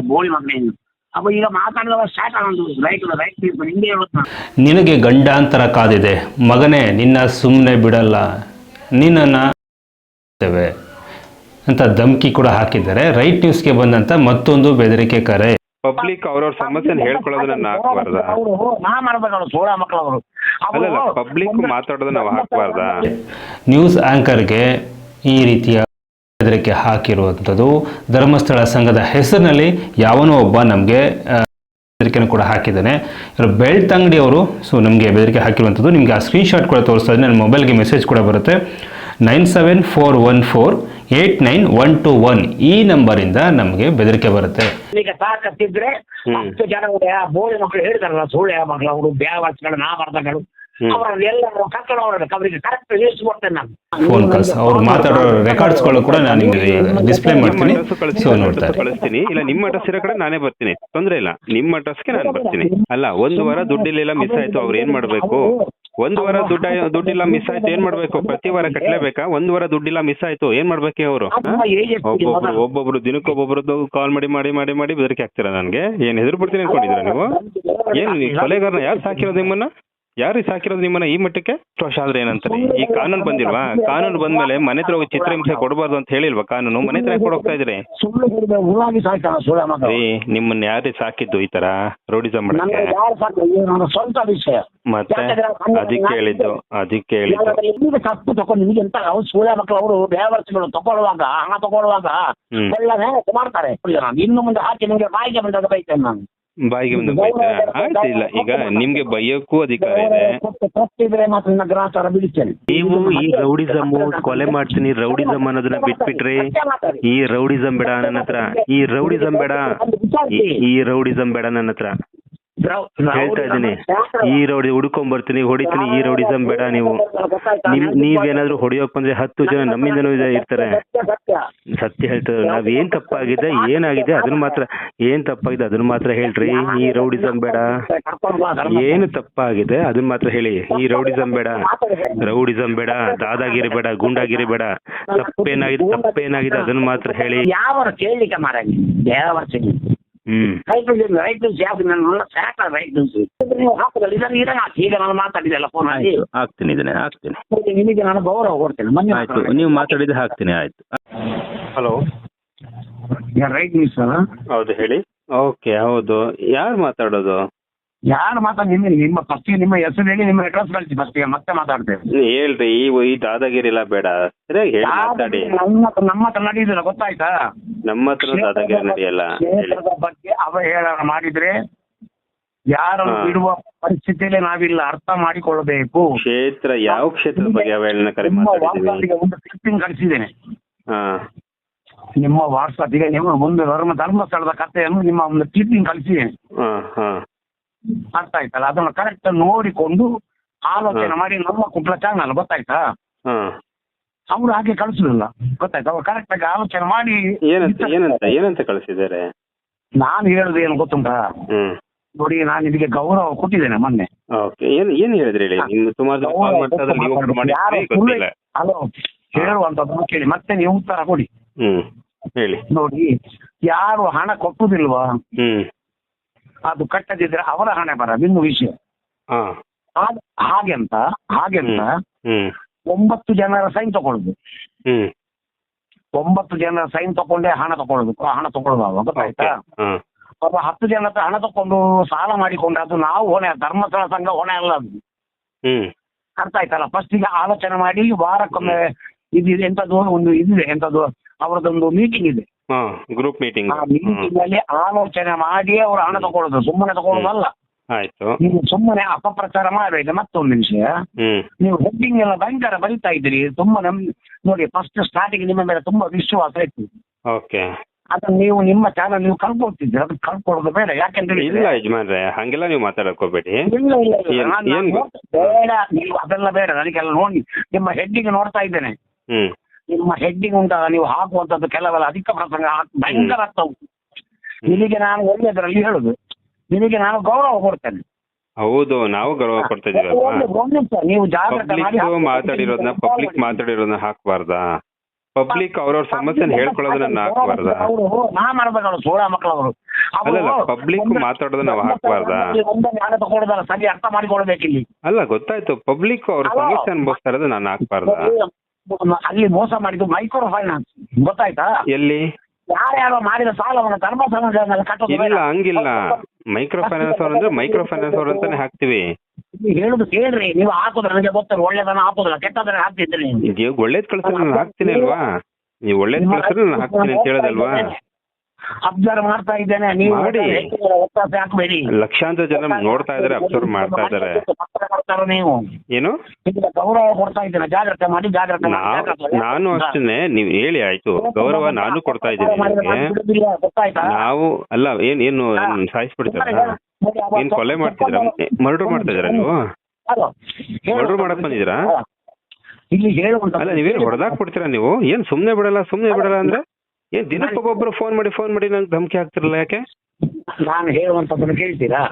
ಹಾಕಿ ಬೋಳಿ ಮಗನೇನು ಅಪ್ಪ ಈಗ ಮಾತಾಡಿದವ ಸ್ಟಾರ್ಟ್ ಆಗೋದು ರೈಟ್ ರೈಟ್ ಹಿಂಗೆ ಹೇಳುತ್ತ ನಾನು ನಿನಗೆ ಗಂಡಾಂತರ ಕಾದಿದೆ. ಮಗನೇ ನಿನ್ನ ಸುಮ್ಮನೆ ಬಿಡಲ್ಲ. ನಿನ್ನನ್ನು ಅಂತ ಧಮ್ಕಿ ಕೂಡ ಹಾಕಿದ್ದಾರೆ. ರೈಟ್ ನ್ಯೂಸ್ಗೆ ಬಂದಂತ ಮತ್ತೊಂದು ಬೆದರಿಕೆ ಕರೆ. ಪಬ್ಲಿಕ್ ಅವ್ರವ್ರ ಸಮಸ್ಯೆ ಹೇಳ್ಕೊಳ್ಳೋದನ್ನ ಹಾಕ್ಬಾರ್ದ? ಪಬ್ಲಿಕ್ ಮಾತಾಡೋದನ್ನ ನಾವು ಹಾಕ್ಬಾರ್ದ? ನ್ಯೂಸ್ ಆಂಕರ್ಗೆ ಈ ರೀತಿಯ ಬೆದರಿಕೆ ಹಾಕಿರುವಂಥದ್ದು. ಧರ್ಮಸ್ಥಳ ಸಂಘದ ಹೆಸರಿನಲ್ಲಿ ಯಾವನೋ ಒಬ್ಬ ನಮಗೆ ಬೆದರಿಕೆಯನ್ನು ಕೂಡ ಹಾಕಿದ್ದಾನೆ. ಇವರು ಬೆಲ್ಟ್ ಅಂಗಡಿಯವರು ಸೊ ನಮಗೆ ಬೆದರಿಕೆ ಹಾಕಿರುವಂಥದ್ದು. ನಿಮಗೆ ಆ ಸ್ಕ್ರೀನ್ಶಾಟ್ ಕೂಡ ತೋರಿಸ್ತಾ ಇದ್ದೀನಿ. ನನ್ನ ಮೊಬೈಲ್ಗೆ ಮೆಸೇಜ್ ಕೂಡ ಬರುತ್ತೆ. Nine seven four one four eight nine one two one ಈ ನಂಬರಿಂದ ನಮಗೆ ಬೆದರಿಕೆ ಬರುತ್ತೆ. ಈಗ ಸಾಕಷ್ಟಿದ್ರೆ. ಹತ್ತು ಜನ ಬೋಳಿ ಮಕ್ಕಳು ಹೇಳ್ತಾರಲ್ಲ ಸುಳ್ಳೆ ಮಕ್ಕಳು ಅವರು ಬ್ಯಾವರ್ಸ್ಗಳು ನಾಮರ್ದಗಳು. ಅವರನ್ನೆಲ್ಲ ಕರ್ಕೊಂಡು ಹೋಗ್ಬೇಕು ಅವರಿಗೆ ಕರೆಕ್ಟ್ ಲಿಸ್ಟ್ ಕೊಡ್ತೇನೆ ನಾನು. ಫೋನ್ ಕಾಲ್ಸ್ ಅವ್ರು ಮಾತಾಡೋ ರೆಕಾರ್ಡ್ಸ್ಗಳು ಕೂಡ ನಾನು ನಿಮಗೆ ಡಿಸ್ಪ್ಲೇ ಮಾಡ್ತೀನಿ. ಸೊ ನೋಡ್ತಾರೆ. ನೋಡ್ತಾ ಕಳಿಸ್ತೀನಿ. ಇಲ್ಲ ನಿಮ್ಮ ಅಡ್ರೆಸ್ ಇರೋ ಕಡೆ ನಾನೇ ಬರ್ತೀನಿ. ತೊಂದ್ರೆ ಇಲ್ಲ. ನಿಮ್ಮ ಅಡ್ರೆಸ್ಗೆ ನಾನು ಬರ್ತೀನಿ. ಅಲ್ಲ ಒಂದು ವಾರ ದುಡ್ಡಿಲ್ಲ ಮಿಸ್ ಆಯ್ತು ಅವ್ರು ಏನ್ ಮಾಡ್ಬೇಕು? ಒಂದ್ ವಾರ ದುಡ್ಡ ದುಡ್ಡಿಲ್ಲ ಮಿಸ್ ಆಯ್ತು ಏನ್ ಮಾಡ್ಬೇಕು? ಪ್ರತಿ ವಾರ ಕಟ್ಲೇಬೇಕಾ ಒಂದ್ ವಾರ ದುಡ್ಡಿಲ್ಲ ಮಿಸ್ ಆಯ್ತು ಏನ್ ಮಾಡ್ಬೇಕು ಅವರು? ಒಬ್ಬೊಬ್ರು ಒಬ್ಬೊಬ್ರು ದಿನಕ್ಕೊಬ್ಬೊಬ್ರದ್ದು ಕಾಲ್ ಮಾಡಿ ಮಾಡಿ ಮಾಡಿ ಮಾಡಿ ಬೆದರಿಕೆ ಹಾಕ್ತೀರಾ ನನ್ಗೆ? ಏನ್ ಹೆದರ್ಬಿಡ್ತೀನಿ ಅನ್ಕೊಂಡಿದ್ದೀರಾ ನೀವು? ಏನ್ ಕೊಲೆಗಾರನ ಯಾರು ಸಾಕಿರೋದು ನಿಮ್ಮನ್ನ? ಯಾರು ಸಾಕಿರೋದು ನಿಮ್ಮನ್ನ ಈ ಮಟ್ಟಕ್ಕೆ? ವರ್ಷ ಆದ್ರೆ ಏನಂತಾರೆ? ಈ ಕಾನೂನು ಬಂದಿಲ್ವಾ? ಕಾನೂನು ಬಂದ್ಮೇಲೆ ಮನೆ ಹತ್ರ ಹೋಗಿ ಚಿತ್ರಹಿಂಸೆ ಕೊಡಬಾರ್ದು ಅಂತ ಹೇಳಿಲ್ವಾ ಕಾನೂನು? ಮನೆ ಹತ್ರ ಕೊಡೋಗ್ತಾ ಇದ್ರಿ? ನಿಮ್ಮನ್ನ ಯಾರೇ ಸಾಕಿದ್ದು ಈ ತರ? ರೋಡಿಸಂ ಮಾಡಕ್ಕೆ ಮತ್ತೆ ಅದಕ್ಕೆ ಹೇಳಿದ್ದು ಅದಕ್ಕೆ ಹೇಳಿದ್ದು. ತಪ್ಪು ತಕೊಂಡು? ನಿಮಗೆ ಎಂತ? ಅವ್ರು ಸುಳ್ಳ ಮಕ್ಕಳು ಅವರು ಬೇವರ್ಸ್ಗಳು ತಗೊಳ್ಳುವಾಗ ಹಣ ತಗೊಳ್ಳುವಾಗ. ಒಳ್ಳೆ ಮಾಡ್ತಾರೆ. ಇನ್ನು ಮುಂದೆ ಹಾಕಿ ನಿಮಗೆ ಬಾಯಿಗೆ ಬಂದಾಗ ಬೈತೇನೆ ನಾನು. ಬಾಯಿಗೆ ಬಂದು ಇಲ್ಲ ಈಗ ನಿಮ್ಗೆ ಬೈಯೋಕ್ಕೂ ಅಧಿಕಾರ ಇದೆ. ತಪ್ಪಿದ್ರೆ ಮಾತ್ರ ನನ್ನ ಗ್ರಾಹಕರ ಬಿಡಿಸ್ತೇನೆ. ನೀವು ಈ ರೌಡಿಸಮ್ ಕೊಲೆ ಮಾಡ್ತೀನಿ ರೌಡಿಸಮ್ ಅನ್ನೋದನ್ನ ಬಿಟ್ಬಿಟ್ರಿ. ಈ ರೌಡಿಸಮ್ ಬೇಡ ನನ್ನ ಹತ್ರ. ಈ ರೌಡಿಸಮ್ ಬೇಡ. ಈ- ಈ ರೌಡಿಸಮ್ ಬೇಡ ನನ್ನ ಹತ್ರ. ಹೇಳ್ತಾ ಇದ್ದೀನಿ. ಈ ರೌಡಿ ಹುಡ್ಕೊಂಡ್ ಬರ್ತೀನಿ ಹೊಡಿತೀನಿ ಈ ರೌಡಿಸಮ್ ಬೇಡ ನೀವು. ನಿಮ್ ನೀವೇನಾದ್ರೂ ಹೊಡಿಯೋಕ್ ಬಂದ್ರೆ ಹತ್ತು ಜನ ನಮ್ಮಿಂದನೂ ಇದೆ ಇರ್ತಾರೆ. ಸತ್ಯ ಹೇಳ್ತಾರೆ ನಾವ್ ಏನ್ ತಪ್ಪಾಗಿದೆ ಏನಾಗಿದೆ ಅದನ್ನ ಮಾತ್ರ ಏನ್ ತಪ್ಪಾಗಿದೆ ಅದನ್ನ ಮಾತ್ರ ಹೇಳ್ರಿ. ಈ ರೌಡಿಸಮ್ ಬೇಡ. ಏನು ತಪ್ಪಾಗಿದೆ ಅದನ್ನ ಮಾತ್ರ ಹೇಳಿ. ಈ ರೌಡಿಸಮ್ ಬೇಡ. ರೌಡಿಸಮ್ ಬೇಡ ದಾದಾಗಿರಿ ಬೇಡ ಗುಂಡಾಗಿರಿ ಬೇಡ. ತಪ್ಪೇನಾಗಿದೆ ತಪ್ಪೇನಾಗಿದೆ ಅದನ್ನ ಮಾತ್ರ ಹೇಳಿ. ಯಾವ ಕೇಳಲಿಕ್ಕೆ ಮಾರಾಗಿ ಯಾವ ಹ್ಮ್. ರೈಟ್ ಜಾಸ್ತಿ ನನ್ನ ಸಾಕ ರೈಟ್ ನೀವು ಹಾಕೋದಲ್ಲ ಇದನ್ನು ಇದನ್ನ ಹಾಕಿ. ಈಗ ನಾನು ಮಾತಾಡಿದೆಲ್ಲ ಫೋನ್ ಆಗಿ ಹಾಕ್ತೀನಿ ಇದನ್ನೇ ಹಾಕ್ತೀನಿ. ನಿಮಗೆ ನಾನು ಗೌರವ ಕೊಡ್ತೇನೆ. ಮೊನ್ನೆ ಆಯ್ತು ನೀವು ಮಾತಾಡಿದ್ರೆ ಹಾಕ್ತೀನಿ ಆಯ್ತು. ಹಲೋ ರೈಟ್ ನ್ಯೂಸ್ ಹೌದು ಹೇಳಿ. ಓಕೆ ಹೌದು. ಯಾರು ಮಾತಾಡೋದು? ಯಾರು ಮಾತಾಡಿ ನಿಮ್ಮ ನಿಮ್ಮ ಫಸ್ಟ್ ನಿಮ್ಮ ಹೆಸರು ಹೇಳಿ ನಿಮ್ಮ ಅಡ್ರೆಸ್ ಕಳಿಸಿ ಫಸ್ಟ್ ಮತ್ತೆ ಮಾತಾಡ್ತೇವೆ. ಹೇಳ್ರಿ ಈ ಈ ದಾದಾಗಿರಿಲ್ಲ ಬೇಡ. ಸರಿಯಾಗಿ ಹೇಳಿ ಮಾತಾಡಿ. ನಮ್ಮ ಹತ್ರ- ನಮ್ಮ ಹತ್ರ ನಡೆಯುದಿಲ್ಲ ಗೊತ್ತಾಯ್ತಾ? ನಮ್ಮ ಹತ್ರ ದಾದಾಗಿರಿ ನಡೆಯಲ್ಲ. ಕ್ಷೇತ್ರದ ಬಗ್ಗೆ ಅವಹೇಳನ ಮಾಡಿದ್ರೆ ಯಾರು ಇಡುವ ಬಿಡುವ ಪರಿಸ್ಥಿತಿಯಲ್ಲಿ ನಾವಿಲ್ಲ ಅರ್ಥ ಮಾಡಿಕೊಳ್ಳಬೇಕು. ಕ್ಷೇತ್ರ ಯಾವ ಕ್ಷೇತ್ರದ ಬಗ್ಗೆ ಕರೆ ನಿಮ್ಮ ಒಂದು ಕ್ಲಿಪ್ಪಿಂಗ್ ಕಳಿಸಿದ್ದೇನೆ. ಹಾ. ನಿಮ್ಮ ಈಗ ನಿಮ್ಮ ಒಂದು ಧರ್ಮ ಧರ್ಮಸ್ಥಳದ ಕಥೆಯನ್ನು ನಿಮ್ಮ ಒಂದು ಕ್ಲಿಪ್ಪಿಂಗ್ ಕಳಿಸಿದ್ದೇನೆ. ಹಾ ಹಾ. ಅರ್ಥ ಆಯ್ತಲ್ಲ? ಅದನ್ನ ಕರೆಕ್ಟ್ ನೋಡಿಕೊಂಡು ಆಲೋಚನೆ. ಮಾಡಿ ನಮ್ಮ ಕುಟ್ಲ ಚಾನಲ್ ಗೊತ್ತಾಯ್ತಾ? ಅವ್ರು ಹಾಗೆ ಕಳಿಸುದಿಲ್ಲ. ಗೊತ್ತಾಯ್ತಾ? ಅವ್ರು ಕರೆಕ್ಟ್ ಆಗಿ ಆಲೋಚನೆ ಮಾಡಿ ಏನಂತ ಏನಂತ ಏನಂತ ಕಳಿಸಿದ್ದಾರೆ? ನಾನು ಹೇಳುದು ಏನು ಗೊತ್ತುಂಟಾ? ಹ್ಮ್. ನೋಡಿ ನಾನು ಇದಕ್ಕೆ ಗೌರವ ಕೊಟ್ಟಿದ್ದೇನೆ ಮೊನ್ನೆ. ಏನ್ ಏನ್ ಹೇಳಿದ್ರಿ ಹೇಳಿ? ಸುಮಾರು ಹಲೋ ಹೇಳುವಂತದ್ದು ಕೇಳಿ. ಮತ್ತೆ ನೀವು ಉತ್ತರ ಕೊಡಿ. ಹ್ಮ್. ಹೇಳಿ. ನೋಡಿ ಯಾರು ಹಣ ಕೊಟ್ಟುದಿಲ್ವಾ? ಹ್ಮ್. ಅದು ಕಟ್ಟದಿದ್ರೆ ಅವರ ಹಣೆ ಬರ ಇನ್ನು ವಿಷಯ. ಹಾಗೆಂತ ಹಾಗೆಂತ ಒಂಬತ್ತು ಜನರ ಸೈನ್ ತಗೊಳ್ಳುದು ಹ್ಮ್. ಒಂಬತ್ತು ಜನರ ಸೈನ್ ತಗೊಂಡೇ ಹಣ ತಗೊಳ್ಳುದು ಹಣ ತಗೊಳ್ಳುದು ಅವ ಗೊತ್ತಾಯ್ತಾ? ಪಾಪ ಹತ್ತು ಜನ ಹಣ ತಕೊಂಡು ಸಾಲ ಮಾಡಿಕೊಂಡು ಅದು ನಾವು ಹೊಣೆ ಧರ್ಮಸ್ಥಳ ಸಂಘ ಹೊಣೆ ಅಲ್ಲ ಅದು. ಹ್ಮ್. ಅರ್ಥ ಆಯ್ತಲ್ಲ? ಫಸ್ಟ್ ಈಗ ಆಲೋಚನೆ ಮಾಡಿ ವಾರಕ್ಕೊಮ್ಮೆ ಇದು ಎಂತದ್ದು ಒಂದು ಇದಿದೆ ಎಂತದ್ದು ಅವರದೊಂದು ಮೀಟಿಂಗ್ ಇದೆ. ಗ್ರೂಪ್ ಮೀಟಿಂಗ್ ಆ ಮೀಟಿಂಗ್ ಅಲ್ಲಿ ಆಲೋಚನೆ ಮಾಡಿ ಅವರು ಹಣ ತಗೊಳ್ಳೋದು ಸುಮ್ಮನೆ ತಗೊಳ್ಳೋದಲ್ಲ ಆಯ್ತು. ನೀವು ಸುಮ್ಮನೆ ಅಪಪ್ರಚಾರ ಮಾಡಬೇಕು ಮತ್ತೊಂದು ನಿಮಿಷ. ಹ್ಮ್. ನೀವು ಹೆಡ್ಡಿಂಗ್ ಎಲ್ಲ ಭಯಂಕರ ಬರಿತಾ ಇದ್ದೀರಿ ತುಂಬಾ ನಮ್ ನೋಡಿ ಫಸ್ಟ್ ಸ್ಟಾರ್ಟಿಂಗ್ ನಿಮ್ಮ ಮೇಲೆ ತುಂಬಾ ವಿಶ್ವಾಸ ಇತ್ತು. ಓಕೆ ಅದನ್ನ ನೀವು ನಿಮ್ಮ ಚಾನಲ್ ನೀವು ಕಳ್ಕೊಳ್ತಿದ್ದೀರಿ ಅದು ಕಳ್ಕೊಳ್ಳೋದು ಬೇಡ ಯಾಕೆಂದ್ರೆ ಇಲ್ಲ ಯಜಮಾನ್ರೆ ಹಂಗೆಲ್ಲ ನೀವು ಮಾತಾಡಕ್ ಹೋಗ್ಬೇಡಿ. ಇಲ್ಲ ಇಲ್ಲ ಇಲ್ಲ ಏನ್- ನಾನು- ಏನ್? ನಾನು ಬೇಡ ನೀವು ಅದೆಲ್ಲ ಬೇಡ ನನಗೆಲ್ಲ ನೋಡಿ ನಿಮ್ಮ ಹೆಡ್ಡಿಂಗ್ ನೋಡ್ತಾ ಇದ್ದೇನೆ. ಹ್ಮ್. ನಿಮ್ಮ ಹೆಡ್ಡಿಂಗ್ ಉಂಟಲ್ಲ ನೀವು ಹಾಕುವಂತದ್ದು ಕೆಲವೆಲ್ಲ ಅಧಿಕ ಪ್ರಸಂಗ ಭಯಂಕರ ಅರ್ಥ ಉಂಟು. ನಿನಗೆ ನಾನು ಒಳ್ಳೆಯದರಲ್ಲಿ ಹೇಳುದು ನಿಮಗೆ ನಾನು ಗೌರವ ಕೊಡ್ತೇನೆ. ಹೌದು ನಾವು ಗೌರವ ಕೊಡ್ತಾ ನೀವು ಪಬ್ಲಿಕ್ ಮಾತಾಡಿರೋದನ್ನ ಪಬ್ಲಿಕ್ ಮಾತಾಡಿರೋದನ್ನ ಹಾಕ್ಬಾರ್ದಾ? ಪಬ್ಲಿಕ್ ಅವ್ರವ್ರ ಸಮಸ್ಯೆನ ಹೇಳ್ಕೊಳ್ಳೋದನ್ನ ಹಾಕ್ಬಾರ್ದ? ಅವರು ನಾ ಮಾಡ್ಬೇಕಲ್ಲ ಸೋಳ ಮಕ್ಕಳವರು. ಅಲ್ಲಲ್ಲ, public ಮಾತಾಡೋದು ನಾವು ಹಾಕ್ಬಾರ್ದಾ? ಅಲ್ಲ ಗೊತ್ತಾಯ್ತು. ಪಬ್ಲಿಕ್ ಅವ್ರ ಅಲ್ಲ. ಸಮಸ್ಯೆ ಅನುಭವಿಸ್ತಾ ಇರೋದು ನಾನು ಹಾಕ್ಬಾರ್ದ? ಅಲ್ಲಿ ಮೋಸ ಮಾಡಿದ್ದು ಮೈಕ್ರೋ ಫೈನಾನ್ಸ್ ಗೊತ್ತಾಯ್ತಾ? ಎಲ್ಲಿ? ಯಾರ್ಯಾರೋ ಮಾಡಿದ ಸಾಲವನ್ನು ಧರ್ಮ. ಇಲ್ಲ ಹಂಗಿಲ್ಲ. ಮೈಕ್ರೋ ಫೈನಾನ್ಸ್ ಅವ್ರು ಅಂದ್ರೆ ಮೈಕ್ರೋ ಫೈನಾನ್ಸ್ ಅವ್ರು ಅಂತಾನೆ ಹಾಕ್ತಿವಿ. ಹೇಳುದು ಕೇಳ್ರಿ. ನೀವು ಹಾಕುದ್ರೆ ನನಗೆ ಗೊತ್ತಲ್ಲ ಒಳ್ಳೇದನ್ನ ಹಾಕುದಿಲ್ಲ ಕೆಟ್ಟದನ್ನ ಹಾಕ್ತಿದ್ರಿ ನೀವು. ನೀವು ಒಳ್ಳೇದ್ ಕಳ್ಸಿದ್ರೆ ನಾನು ಹಾಕ್ತೀನಿ ಅಲ್ವಾ? ನೀವು ಒಳ್ಳೇದ್ ಕಳ್ಸಿದ್ರೆ ನಾನು ಹಾಕ್ತೀನಿ ಅಂತ ಹೇಳೋದಲ್ವಾ? ಅಬ್ಸರ್ವ್ ಮಾಡ್ತಾ ಇದ್ದೇನೆ ನೀವು ನೋಡಿ. ಒತ್ತಾಸೆ ಹಾಕ್ಬೇಡಿ. ಲಕ್ಷಾಂತರ ಜನ ನೋಡ್ತಾ ಇದಾರೆ ಅಬ್ಸರ್ವ್ ಮಾಡ್ತಾ ಇದಾರೆ ಪತ್ರಕರ್ತರು ನೀವು. ಏನು? ನಿಮಗೆ ಗೌರವ ಕೊಡ್ತಾ ಇದ್ದೇನೆ ಜಾಗ್ರತೆ ಮಾಡಿ ಜಾಗ್ರತೆ ಮಾಡಿ, ನಾ- ಜಾಗ್ರತೆ ಮಾಡಿ. ನಾನು ಅಷ್ಟೇನೆ ನೀವ್ ಹೇಳಿ ಆಯ್ತು. ಗೌರವ ನಾನು ಕೊಡ್ತಾ ಇದ್ದೀನಿ ನಿಮ್ಗೆ. ಬಿಡುದಿಲ್ಲ, ಗೊತ್ತಾಯ್ತಾ? ನಾವು ಅಲ್ಲ ಏನ್ ಏನು ಸಾಯಿಸ್ಬಿಡ್ತಾರ? ಏನ್ ಕೊಲೆ ಮಾಡ್ತಿದ್ರ ಮರ್ಡರ್ ಮಾಡ್ತಾ ಇದ್ದೀರಾ ನೀವು? ಹಲೋ. ಮರ್ಡರ್ ಮಾಡಕ್ ಬಂದಿದ್ದೀರಾ? ಇಲ್ಲಿ ಹೇಳುವಂತ ಅಲ್ಲ ನೀವೇನ್ ಹೊಡೆದಾಕ್ ಕೊಡ್ತೀರಾ ನೀವು? ಏನ್ ಸುಮ್ನೆ ಬಿಡಲ್ಲ ಸುಮ್ನೆ ಬಿಡಲ್ಲ ಅಂದ್ರೆ? ಏನ್ ದಿನಕ್ಕೆ ಒಬ್ಬೊಬ್ರು ಫೋನ್ ಮಾಡಿ ಫೋನ್ ಮಾಡಿ ನಂಗೆ ಧಮಕಿ ಹಾಕ್ತಿರಲ್ಲ ಯಾಕೆ? ನಾನು ಹೇಳುವಂತದ್ದನ್ನು ಕೇಳ್ತೀರಾ?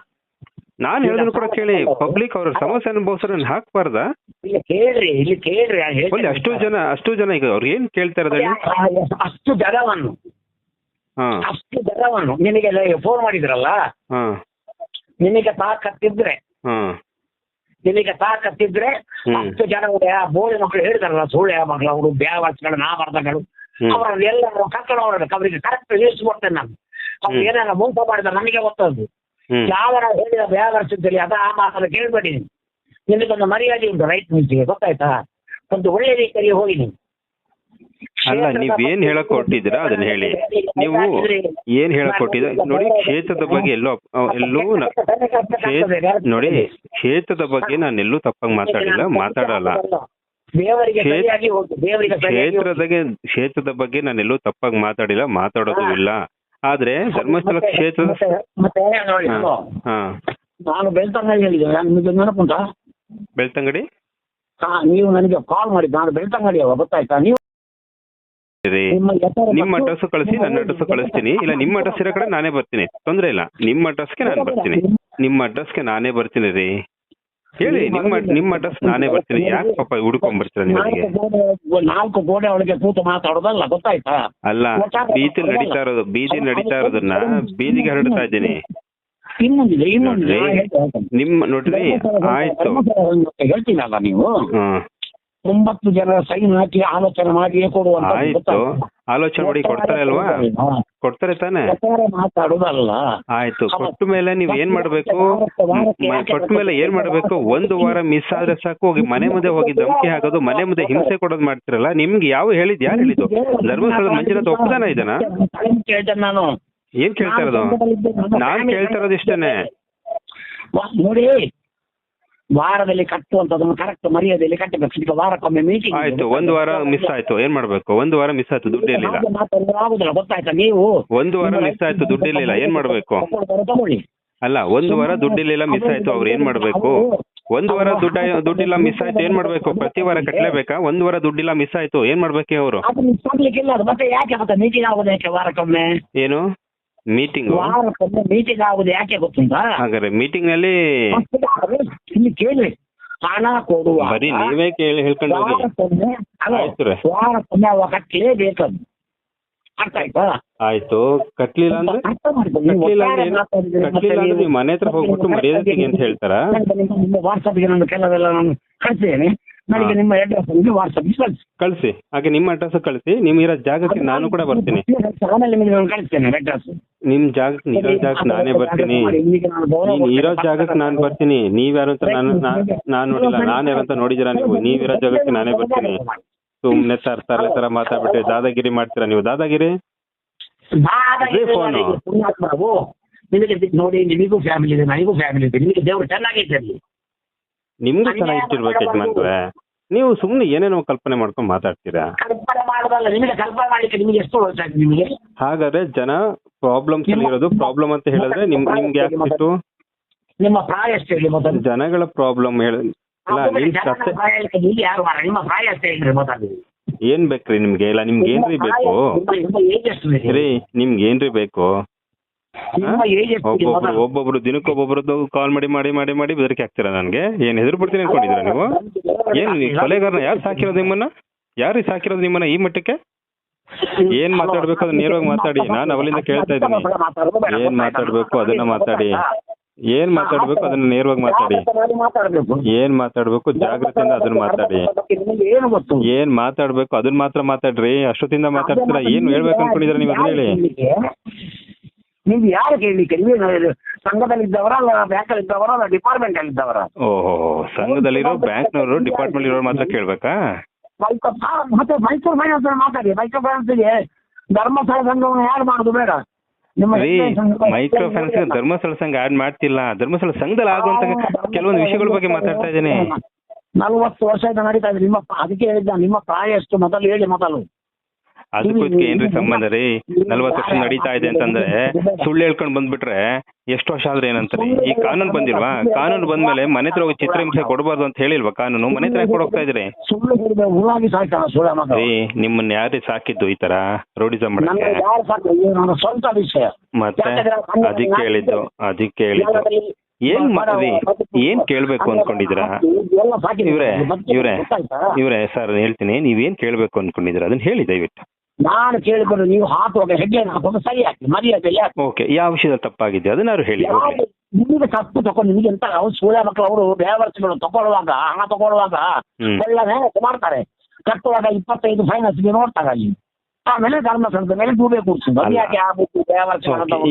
ನಾನು ಹೇಳಿದ್ರು ಕೂಡ ಕೇಳಿ. ಪಬ್ಲಿಕ್ ಅವ್ರ ಸಮಸ್ಯೆ ಅನುಭವಿಸ್ರೆ ನಾನು ಹಾಕ್ಬಾರ್ದ? ಇಲ್ಲಿ ಕೇಳ್ರಿ ಇಲ್ಲಿ ಕೇಳ್ರಿ ನಾನು ಹೇಳ್ತೀನಿ. ಒಳ್ಳೆ ಅಷ್ಟು ಜನ ಅಷ್ಟು ಜನ ಈಗ ಅವ್ರು ಏನ್ ಕೇಳ್ತಾ ಇರೋದು ಹೇಳಿ? ಅಷ್ಟು ಜಗವನ್ನು ಹಾ. ಅಷ್ಟು ಜಗವನ್ನು ನಿನಗೆ ಫೋನ್ ಮಾಡಿದ್ರಲ್ಲ? ಹಾ. ನಿನಗೆ ತಾಕತ್ತಿದ್ರೆ ಹಾ. ನಿನಗೆ ತಾಕತ್ತಿದ್ರೆ ಹ್ಮ್. ಅಷ್ಟು ಜನ ಆ ಬೋಳಿ ಮಕ್ಕಳು ಹೇಳ್ತಾರಲ್ಲ ಸುಳ್ಳೆ ಮಕ್ಕಳು ಅವರು ಬ್ಯಾವರ್ಸ್ಗಳು ನಾಮರ್ದಗಳು ಹ್ಮ್. ಅವರನ್ನೆಲ್ಲ ಕರ್ಕೊಂಡು ಹೋಗ್ಬೇಕು ಅವರಿಗೆ ಕರೆಕ್ಟ್ ಲಿಸ್ಟ್ ಕೊಡ್ತೇನೆ ನಾನು. ಅವ್ರು. ಏನಾರ ಮೋಸ ಮಾಡಿದ್ರೆ ನನಗೆ ಗೊತ್ತದ್ದು. ಹ್ಮ್. ಯಾವ ಹೇಳಿದ ಬ್ಯಾವರ್ಸ್ ಅಂತೇಳಿ ಅದ ಆ ಮಾತನ್ನು ಕೇಳ್ಬೇಡಿ ನೀವು. ನಿನಗೊಂದು ಮರ್ಯಾದೆ ಉಂಟು ರೈಟ್ ಮಿಸ್ಟಿಗೆ ಗೊತ್ತಾಯ್ತಾ? ಒಂದು ಒಳ್ಳೆ ರೀತಿಯಲ್ಲಿ ಹೋಗಿ ನೀವು. ಅಲ್ಲ ನೀವ್ ಏನ್ ಹೇಳಕ್ ಹೊರಟಿದ್ರ ಅದನ್ನ ಹೇಳಿ. ನೀವು ಏನ್ ಹೇಳಕ್ ನೋಡಿ ಕ್ಷೇತ್ರದ ಬಗ್ಗೆ ಎಲ್ಲೋ ಎಲ್ಲೂ ನೋಡಿ ಕ್ಷೇತ್ರದ ಬಗ್ಗೆ ನಾನು ಎಲ್ಲೂ ತಪ್ಪಾಗಿ ಮಾತಾಡಿಲ್ಲ ಮಾತಾಡಲ್ಲ. ದೇವರಿಗೆ ಸರಿಯಾಗಿ ಕ್ಷೇತ್ರದ ಬಗ್ಗೆ ನಾನು ಎಲ್ಲೂ ತಪ್ಪಾಗಿ ಮಾತಾಡಿಲ್ಲ ಮಾತಾಡೋದು ಇಲ್ಲ. ಆದ್ರೆ ಧರ್ಮಸ್ಥಳ ಕ್ಷೇತ್ರ ಕ್ಷೇತ್ರದ ಮತ್ತೆ- ನೋಡಿ ನಾನು ಬೆಳ್ತಂಗಡಿ ಹೇಳಿದ್ದೆ ನಾನು ನಿಮಗೆ ನೆನಪುಂಟಾ ಬೆಳ್ತಂಗಡಿ? ಹಾ, ನೀವು ನನಗೆ ಕಾಲ್ ಮಾಡಿ ನಾನು ಬೆಳ್ತಂಗಡಿ ಅವ ಗೊತ್ತಾಯ್ತಾ? ನೀವು ನಿಮ್ಮ ಅಡ್ರೆಸ್ ಕಳಿಸಿ ನನ್ನ ಅಡ್ರೆಸ್ ಕಳಿಸ್ತೀನಿ. ಇಲ್ಲ ನಿಮ್ಮ ಅಡ್ರೆಸ್ ಇರೋ ಕಡೆ ನಾನೇ ಬರ್ತೀನಿ. ತೊಂದ್ರೆ ಇಲ್ಲ. ನಿಮ್ಮ ಅಡ್ರೆಸ್ಗೆ ನಾನು ಬರ್ತೀನಿ. ನಿಮ್ಮ ಅಡ್ರೆಸ್ಗೆ ನಾನೇ ಬರ್ತೀನಿ ರೀ. ಹೇಳಿ ನಿಮ್ಮ ನಿಮ್ಮ ಅಡ್ರೆಸ್ ನಾನೇ ಬರ್ತೀನಿ. ಯಾಕೆ ಪಾಪ ಹುಡ್ಕೊಂಡ್ ಬರ್ತೀರಾ ನಿಮಗೆ ನಾಲ್ಕು ಗೋಡೆ ಒಳಗೆ ಕೂತು ಮಾತಾಡೋದಲ್ಲ ಗೊತ್ತಾಯ್ತಾ? ಅಲ್ಲ ಬೀದಿ ನಡೀತಾ ಇರೋದು ಬೀದಿ ನಡೀತಾ ಇರೋದನ್ನ ಬೀದಿಗೆ ಹರಡ್ತಾ ಇದ್ದೀನಿ. ಇನ್ನೊಂದಿದೆ ಇನ್ನೊಂದಿದೆ ನೋಡ್ರಿ, ಹೇಳ್ತಾ ನಿಮ್ಮ ನೋಡ್ರಿ ಆಯ್ತು. ಹೇಳ್ತೀನಲ್ಲ ನೀವು? ಹ್ಮ್ ಒಂಬತ್ತು ಜನ ಸೈನ್ ಹಾಕಿ ಆಲೋಚನೆ ಮಾಡಿ ಕೊಡುವಂತ ಆಯ್ತು. ಆಲೋಚನೆ ಮಾಡಿ ಕೊಡ್ತಾರೆ ಅಲ್ವಾ? ಕೊಡ್ತಾರೆ ತಾನೆ? ಮಾತಾಡೋದಲ್ಲ. ಆಯ್ತು ಕೊಟ್ಟ ಮೇಲೆ ನೀವ್ ಏನ್ ಮಾಡ್ಬೇಕು? ಕೊಟ್ಟ ಮೇಲೆ ಏನ್ ಮಾಡ್ಬೇಕು? ಒಂದು ವಾರ ಮಿಸ್ ಆದ್ರೆ ಸಾಕು ಹೋಗಿ ಮನೆ ಮುಂದೆ ಹೋಗಿ ಧಮಕಿ ಹಾಕೋದು ಮನೆ ಮುಂದೆ ಹಿಂಸೆ ಕೊಡೋದು ಮಾಡ್ತಿರಲ್ಲ? ನಿಮ್ಗೆ ಯಾವ ಹೇಳಿದ್ ಯಾರು ಹೇಳಿದ್ದು? ಧರ್ಮಸ್ಥಳದ ಮಂಜುನಾಥ ಒಪ್ಪದಾನ ಇದನ್ನ? ನಾನು ಏನ್ ಕೇಳ್ತಾ ಇರೋದು? ನಾನ್ ಕೇಳ್ತಾ ಇರೋದು ಇಷ್ಟೇನೆ. ನೋಡಿ ವಾರದಲ್ಲಿ ಕಟ್ಟುವಂತದನ್ನು ಕರೆಕ್ಟ್ ಮರ್ಯಾದೆಯಲ್ಲಿ ಕಟ್ಟಬೇಕು. ಈಗ ವಾರಕ್ಕೊಮ್ಮೆ ಮೀಟಿಂಗ್ ಆಯ್ತು ಒಂದು ವಾರ ಮಿಸ್ ಆಯ್ತು. ಏನ್ ಮಾಡ್ಬೇಕು? ಒಂದು ವಾರ ಮಿಸ್ ಆಯ್ತು ದುಡ್ಡು ಇರ್ಲಿಲ್ಲ. ಆಗುದಿಲ್ಲ. ಗೊತ್ತಾಯ್ತಾ ನೀವು? ಒಂದು ವಾರ ಮಿಸ್ ಆಯ್ತು ದುಡ್ಡು ಇರ್ಲಿಲ್ಲ. ಏನ್ ಮಾಡ್ಬೇಕು? ತಗೊಳ್ಳಿ. ಅಲ್ಲ ಒಂದು ವಾರ ದುಡ್ಡಿಲ್ಲ ಮಿಸ್ ಆಯ್ತು. ಅವ್ರು ಏನ್ ಮಾಡ್ಬೇಕು? ಒಂದು ವಾರ ದುಡ್ಡ ದುಡ್ಡಿಲ್ಲ ಮಿಸ್ ಆಯ್ತು. ಏನ್ ಮಾಡ್ಬೇಕು? ಪ್ರತಿ ವಾರ ಕಟ್ಲೇಬೇಕಾ ಒಂದು ವಾರ ದುಡ್ಡಿಲ್ಲ ಮಿಸ್ ಆಯ್ತು. ಏನ್ ಮಾಡ್ಬೇಕು ಅವರು? ಏನು? ಮೀಟಿಂಗ್ ವಾರಕ್ಕೊಮ್ಮೆ ಮೀಟಿಂಗ್ ಆಗುದು ಯಾಕೆ ಗೊತ್ತುಂಟಾ? ಹಾಗಾದ್ರೆ ಮೀಟಿಂಗ್ನಲ್ಲಿ ಇಲ್ಲಿ ಕೇಳಿ. ಹಣ ಕೊಡುವ ಬರೀ ನೀವೇ ಕೇಳಿ ಹೇಳ್ಕೊಂಡು ಹೋಗಿ. ವಾರಕ್ಕೊಮ್ಮೆ ಅಲ್ಲ, ಆಯ್ತು ರೀ. ವಾರಕ್ಕೊಮ್ಮೆ ಅವ ಕಟ್ಟಲೇಬೇಕದು ಅರ್ಥ ಆಯ್ತಾ? ಆಯ್ತು. ಕಟ್ಲಿಲ್ಲ ಅಂದ್ರೆ ಅರ್ಥ ಮಾಡ್ಕೊಳ್ಳಿ. ನೀವು ಕಟ್ಲಿಲ್ಲ ಅಂದ್ರೆ ಒಟ್ಟಾರೆ ಏನು? ಮಾತಾಡಿದ್ರೆ ಮತ್ತೆ ಕಟ್ಲಿಲ್ಲ ಅಂದ್ರೆ ನೀವು- ನೀವು ಮನೆ ಹತ್ರ ಹೋಗ್ಬಿಟ್ಟು ಮರ್ಯಾದೆ ಅಂತ ಹೇಳ್ತಾರಾ? ನಿಮ್ಮ ವಾಟ್ಸಪ್ಗೆ ನಾನು ಕೆಲವೆಲ್ಲ ನಾನು ಕಳಿಸ್ತೇನೆ ನನಗೆ ನಿಮ್ಮ ಅಡ್ರೆಸ್ ನಿಮಗೆ ವಾಟ್ಸಪ್ಗೆ ಕಳಿಸಿ. ಕಳ್ಸಿ. ಹಾಗೆ ನಿಮ್ಮ ಅಡ್ರೆಸ್ ಕಳಿಸಿ. ನಿಮ್ ಇರೋ ಜಾಗಕ್ಕೆ ನಾನು ಕೂಡ ಬರ್ತೀನಿ. ಆಮೇಲೆ ನಿಮಗೆ ನಾನು ಕಳಿಸ್ತೇನೆ ಅಡ್ರೆಸ್ ನಿಮ್ ಜಾಗಕ್ಕೆ ಇರೋ ಜಾಗಕ್ಕೆ ನಾನೇ ಬರ್ತೀನಿ. ನೀನ್ ಇರೋ ಜಾಗಕ್ಕೆ ನಾನು ಬರ್ತೀನಿ. ನೀವ್ ಯಾರು ಅಂತ ನಾನು ನಾನ್- ನೋಡಿಲ್ಲ. ನಾನ್ ಯಾರು ಅಂತ ನೋಡಿದಿರಾ ನೀವು? ನೀವ್ ಇರೋ ಜಾಗಕ್ಕೆ ನಾನೇ ಬರ್ತೀನಿ. ಸುಮ್ನೆ ಸರ್ ತರಲೆ ತರ ಮಾತಾಡ್ಬಿಟ್ಟು ದಾದಾಗಿರಿ ಮಾಡ್ತೀರಾ ನೀವು? ದಾದಾಗಿರಿ? ನಿಮಗೆ ನೋಡಿ ನಿಮಗೂ ಫ್ಯಾಮಿಲಿ ಇದೆ ನನಗೂ ಫ್ಯಾಮಿಲಿ ಇದೆ. ನಿಮಗೆ ದೇವರು ಚೆನ್ನಾಗಿದ್ದಲ್ಲಿ. ನಿಮ್ಗೂ ಚೆನ್ನಾಗಿಟ್ಟಿರ್ಬೇಕು ಯಜಮಾನ್ರೆ. ನೀವು ಸುಮ್ನೆ ಏನೇನೋ ಕಲ್ಪನೆ ಮಾಡ್ಕೊಂಡು ಮಾತಾಡ್ತೀರಾ? ಕಲ್ಪನೆ ಮಾಡೋದಲ್ಲ ನಿಮಗೆ ಕಲ್ಪನೆ ಮಾಡ್ಲಿಕ್ಕೆ ನಿಮಗೆ ಎಷ್ಟು ವರ್ಷ ಆಯ್ತು ನಿಮಗೆ? ಹಾಗಾದ್ರೆ ಜನ ಪ್ರಾಬ್ಲಮ್ಸ್ ಅಲ್ಲಿ ಇರೋದು ಪ್ರಾಬ್ಲಮ್ ಅಂತ ಹೇಳಿದ್ರೆ ನಿಮ್ ನಿಮ್ಗೆ ಯಾಕೆ ನಿಮ್ಮ ಪ್ರಾಯ ಎಷ್ಟು ಹೇಳಿ ಮೊದಲು. ಜನಗಳ ಪ್ರಾಬ್ಲಮ್ ಹೇಳ ಯಾರು ಮಾರ ನಿಮ್ಮ ಪ್ರಾಯ ಎಷ್ಟು ಮೊದಲು. ಏನ್ ಬೇಕ್ರಿ ನಿಮ್ಗೆ? ಇಲ್ಲ ನಿಮ್ಗೆ ಏನ್ರಿ ಬೇಕು? ರೀ ನಿಮ್ಗೆ ಏನ್ರಿ ಬೇಕು? ಒಬ್ಬೊಬ್ರು ದಿನಕ್ಕೆ ಒಬ್ಬೊಬ್ರದ್ದು ಕಾಲ್ ಮಾಡಿ ಮಾಡಿ ಮಾಡಿ ಮಾಡಿ ಬೆದರಿಕೆ ಹಾಕ್ತೀರಾ ನನ್ಗೆ? ಏನ್ ಹೆದರ್ ಬಿಡ್ತೀನಿ ಅನ್ಕೊಂಡಿದ್ದೀರಾ ನೀವು? ಏನ್ ಕೊಲೆಗಾರನ ಯಾರು ಸಾಕಿರೋದು ನಿಮ್ಮನ್ನ? ಯಾರು ಸಾಕಿರೋದು ನಿಮ್ಮನ್ನ ಈ ಮಟ್ಟಕ್ಕೆ? ಏನ್ ಮಾತಾಡ್ಬೇಕು ಅದನ್ನ ನೇರವಾಗಿ ಮಾತಾಡಿ. ನಾನು ಅವಳಿಂದ ಕೇಳ್ತಾ ಇದ್ದೀನಿ. ಏನ್ ಮಾತಾಡ್ಬೇಕು ಅದನ್ನ ಮಾತಾಡಿ. ಏನ್ ಮಾತಾಡ್ಬೇಕು ಅದನ್ನ ನೇರವಾಗಿ ಮಾತಾಡಿ. ಏನ್ ಮಾತಾಡ್ಬೇಕು? ಜಾಗ್ರತೆಯಿಂದ ಅದನ್ನ ಮಾತಾಡಿ. ಏನ್ ಮಾತಾಡ್ಬೇಕು ಅದನ್ನ ಮಾತ್ರ ಮಾತಾಡ್ರಿ. ಅಷ್ಟೊತ್ತಿಂದ ಮಾತಾಡ್ತೀರಾ? ಏನ್ ಹೇಳ್ಬೇಕು ಅನ್ಕೊಂಡಿದ್ರ ನೀವು ಅದನ್ನ ಹೇಳಿ. ನೀವು ಯಾರು ಕೇಳಲಿಕ್ಕೆ ನೀವೇನು ಸಂಘದಲ್ಲಿ ಇದ್ದವರ ಅಲ್ಲ ಬ್ಯಾಂಕಲ್ಲಿ ಇದ್ದವರ ಅಲ್ಲ ಡಿಪಾರ್ಟ್ಮೆಂಟ್ ಅಲ್ಲಿ ಇದ್ದವರ ಓಹೋ ಸಂಘದಲ್ಲಿರೋ ಬ್ಯಾಂಕ್ನವರು ಡಿಪಾರ್ಟ್ಮೆಂಟ್ ಇರೋರು ಮಾತ್ರ ಕೇಳ್ಬೇಕಾ? ಮೈಕ್ರೋ ಮತ್ತೆ ಮೈಕ್ರೋ ಫೈನಾನ್ಸ್ ಮಾತಾಡಿ. ಮೈಕ್ರೋ ಫೈನಾನ್ಸ್ಗೆ ಧರ್ಮಸ್ಥಳ ಸಂಘವನ್ನು ಯಾರು ಮಾಡುದು ಬೇಡ? ಮೈಕ್ರೋ ಫೈನಾನ್ಸ್ ಧರ್ಮಸ್ಥಳ ಸಂಘ ಆಡ್ ಮಾಡ್ತಿಲ್ಲ? ಧರ್ಮಸ್ಥಳ ಸಂಘದಲ್ಲಿ ಆಗುವಂತ ಕೆಲವೊಂದು ವಿಷಯಗಳ ಬಗ್ಗೆ ಮಾತಾಡ್ತಾ ಇದ್ದೀನಿ. ನಲವತ್ತು ವರ್ಷದಿಂದ ನಡೀತಾ ಇದೆ. ನಿಮ್ಮ ಅದಕ್ಕೆ ಹೇಳಿದ್ದ ನಿಮ್ಮ ಪ್ರಾಯ ಎಷ್ಟು? ಮೊದಲು ಹೇಳಿ ಮೊದಲು. ಅದಕ್ಕೋಸ್ಕರ ಏನ್ರಿ ಸಂಬಂಧ ರೀ? ನಲ್ವತ್ತು ವರ್ಷ ನಡೀತಾ ಇದೆ ಅಂತಂದ್ರೆ ಸುಳ್ಳು ಹೇಳ್ಕೊಂಡ್ ಬಂದ್ಬಿಟ್ರೆ ಎಷ್ಟು ವರ್ಷ ಆದ್ರೆ ಏನಂತಾರೆ? ಈ ಕಾನೂನು ಬಂದಿಲ್ವಾ? ಕಾನೂನು ಬಂದ್ಮೇಲೆ ಮನೆ ಹತ್ರ ಹೋಗಿ ಚಿತ್ರಹಿಂಸೆ ಕೊಡಬಾರ್ದು ಅಂತ ಹೇಳಿಲ್ವಾ ಕಾನೂನು? ಮನೆ ಹತ್ರ ಕೊಡೋಗ್ತಾ ಇದ್ರಿ ನಿಮ್ಮನ್ನ ಯಾರೇ ಸಾಕಿದ್ದು ಈ ತರ ವಿಷಯ. ಮತ್ತೆ ಅದಕ್ಕೆ ಹೇಳಿದ್ದು ಅದಕ್ಕೆ ಹೇಳಿದ್ದು. ಏನ್ ಮಾಡ್ರಿ ಏನ್ ಕೇಳ್ಬೇಕು ಅನ್ಕೊಂಡಿದ್ರಾ ಇವ್ರೆ ಇವ್ರೆ? ಇವ್ರೆ ಸರ್ ಹೇಳ್ತೀನಿ ನೀವೇನ್ ಕೇಳ್ಬೇಕು ಅನ್ಕೊಂಡಿದ್ರ ಅದನ್ನ ಹೇಳಿ ದಯವಿಟ್ಟು. ನಾನು ಕೇಳಿಕೊಂಡು ನೀವು ಹಾಕುವಾಗ ಹೆಜ್ಜೆ ಹಾಕುವಾಗ ಸರಿ ಹಾಕಿ ಮರ್ಯಾದೆ ಯಾಕೆ ಓಕೆ ಯಾವ ವಿಷಯದ ತಪ್ಪಾಗಿದೆ ಅದನ್ನಾರು ಹೇಳಿ. ನಿಮಗೆ ತಪ್ಪು ತಕೊಂಡು ನಿಮಗೆ ಎಂತ ಅವ್ರು ಸೂಳ್ಯ ಮಕ್ಕಳು ಅವರು ಬೇವರ್ಸ್ಗಳು ತಗೊಳ್ಳುವಾಗ ಹಣ ತಗೊಳ್ಳುವಾಗ ಹ್ಮ್. ಮೆಹನತ್ ಮಾಡ್ತಾರೆ. ಕಟ್ಟುವಾಗ ಇಪ್ಪತ್ತೈದು ಫೈನಾನ್ಸ್ಗೆ ನೋಡ್ತಾರೆ ಅಲ್ಲಿ. ಆಮೇಲೆ ಧರ್ಮಸ್ಥಳದ ಮೇಲೆ ಗೂಬೆ ಕೂರ್ಸುದು. ಅದು ಅಲ್ಲ. ಯಾಕೆ ಆಗ್ಬೇಕು?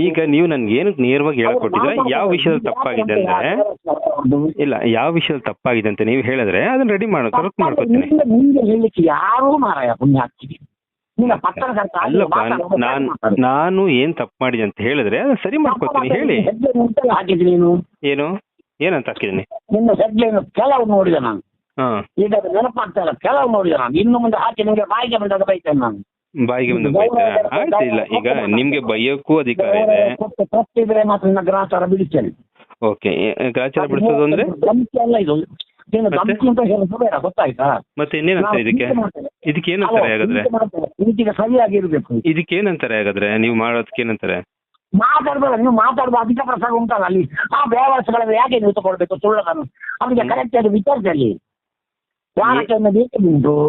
ಈಗ ನೀವು ನನ್ಗೆ ಏನು ನೇರವಾಗಿ ಹೇಳ್ಕೊಟ್ಟಿದ್ರೆ ಯಾವ ವಿಷಯದಲ್ಲಿ ತಪ್ಪಾಗಿದೆ ಅಂದ್ರೆ ಇಲ್ಲ ಯಾವ ವಿಷಯದಲ್ಲಿ ತಪ್ಪಾಗಿದೆ ಅಂತ ನೀವು ಹೇಳಿದ್ರೆ ಅದನ್ನ ರೆಡಿ ಮಾಡೋ ಕರೆಕ್ಟ್ ಮಾಡ್ಕೊತೀನಿ ನಿಮ್ಗೆ ನಿಮ್ಗೆ ಹೇಳಲಿಕ್ಕೆ ಯಾರೂ ಮಾರಾಯ ಪುಣ್ಯ ಹಾಕ್ತೀವಿ ಈಗ ಪತ್ರಕರ್ತ ಆಗಿ ಅಲ್ಲಪ್ಪ ನಾನ್. ನಾನು ಏನ್ ತಪ್ಪು ಮಾಡಿದೆ ಅಂತ ಹೇಳಿದ್ರೆ ಸರಿ ಮಾಡ್ಕೊತೀನಿ ಹೇಳಿ. ಹಾಕಿದ್ರಿ ನೀನು. ಏನು? ಏನಂತ ಹಾಕಿದೀನಿ ನಿನ್ನ ಹೆಡ್ಲೈನ್ ಕೆಲವು ನೋಡಿದೆ ನಾನು. ಈಗ ನೆನಪಾಗ್ತಾ ಇಲ್ಲ ಕೆಲವು ನೋಡಿದೆ ನಾನು. ಇನ್ನು ಮುಂದೆ ಹಾಕಿ ನಿಮಗೆ ಬಾಯಿಗೆ ಬಂದಾಗ ಬೈತೇನೆ ನಾನು. ಬಾಯಿಗೆ ಬಂದು ಆಯ್ತು ಇಲ್ಲ ಈಗ ನಿಮ್ಗೆ ಬೈಯೋಕ್ಕೂ ಅಧಿಕಾರ ಇದೆ. ತಪ್ಪಿದ್ರೆ ಮಾತ್ರ ನನ್ನ ಗ್ರಾಚಾರ ಬಿಡಿಸ್ತೇನೆ. ಓಕೆ ಗ್ರಾಚಾರ ಬಿಡಿಸೋದು ಅಂದ್ರೆ? ಅಲ್ಲ ಇದು. ಮತ್ತೆ? ಗೊತ್ತಾಯ್ತಾ? ಮತ್ತೆ ಇನ್ನೇನಂತಾರೆ ಇದಕ್ಕೆ? ಇದಕ್ಕೆ ಏನಂತಾರೆ ಹಾಗಾದ್ರೆ? ಅಲ್ಲ, ಮಾಡ್ತೇವೆ. ಸರಿಯಾಗಿ ಇರ್ಬೇಕು. ಇದಕ್ಕೆ ಏನಂತಾರೆ ಹಾಗಾದ್ರೆ? ನೀವು ಮಾಡೋದಕ್ಕೆ ಏನಂತಾರೆ? ಮಾತಾಡ್ಬೇಡ ನೀವು ಮಾತಾಡುವ ಅಧಿಕ ಪ್ರಸಂಗ ಉಂಟಲ್ಲ ಅಲ್ಲಿ? ಆ ಬೇವರ್ಸಗಳನ್ನು ಯಾಕೆ ನೀವು ತಗೊಳ್ಬೇಕು ಸುಳ್ಳನ್ನು ಅವರಿಗೆ ಕರೆಕ್ಟ್ ಆಗಿ ವಿಚಾರಿಸಲಿ.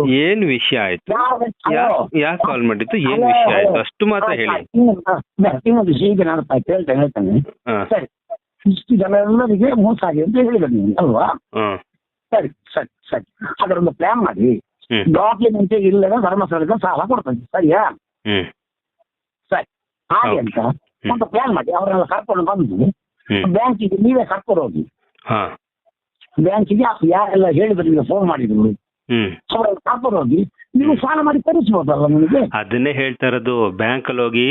ಏನ್ ವಿಷಯ ಆಯ್ತು? ಯಾಕೆ ಕಾಲ್ ಮಾಡಿದ್ದು? ಏನ್ ವಿಷಯ ಆಯ್ತು? ಅಷ್ಟು ಮಾತ್ರ ಹೇಳಿ. ಇನ್ನೊಂದು ಈಗ ನಾನು ಹೇಳ್ತೇನೆ ಹೇಳ್ತೇನೆ. ಸರಿ. ಇಷ್ಟು ಜನ ಎಲ್ಲರಿಗೆ ಮೋಸ ಆಗಿದೆ ಅಂತ ಹೇಳಿದ ನೀವು ಅಲ್ವಾ? ಹಾ. ಸರಿ ಸರಿ ಸರಿ. ಅದರೊಂದು ಪ್ಲಾನ್ ಮಾಡಿ. ಡಾಕ್ಯುಮೆಂಟ್ ಇಲ್ಲದ ಧರ್ಮಸ್ಥಳದ ಸಾಲ ಕೊಡ್ತದೆ ಸರಿಯಾ? ಸರಿ. ಹಾಗೆ ಅಂತ ಒಂದು ಪ್ಲಾನ್ ಮಾಡಿ. ಅವರೆಲ್ಲ ಕರ್ಕೊಂಡು ಬಂದು ಬ್ಯಾಂಕಿಗೆ ನೀವೇ ಕರ್ಕೊಂಡು ಹೋಗಿ. ಹಾ. ಬ್ಯಾಂಕಿಗೆ ಯಾರೆಲ್ಲ ಹೇಳಿದ್ರು ನಿಮಗೆ ಫೋನ್ ಮಾಡಿದ್ರು? ಅವರೆಲ್ಲ ಕರ್ಕೊಂಡು ಹೋಗಿ ನೀವು ಸಾಲ ಮಾಡಿ ತರಿಸ್ಬೋದಲ್ಲ ನಿಮಗೆ? ಅದನ್ನೇ ಹೇಳ್ತಾ ಇರೋದು. ಬ್ಯಾಂಕ್ ಅಲ್ಲಿ ಹೋಗಿ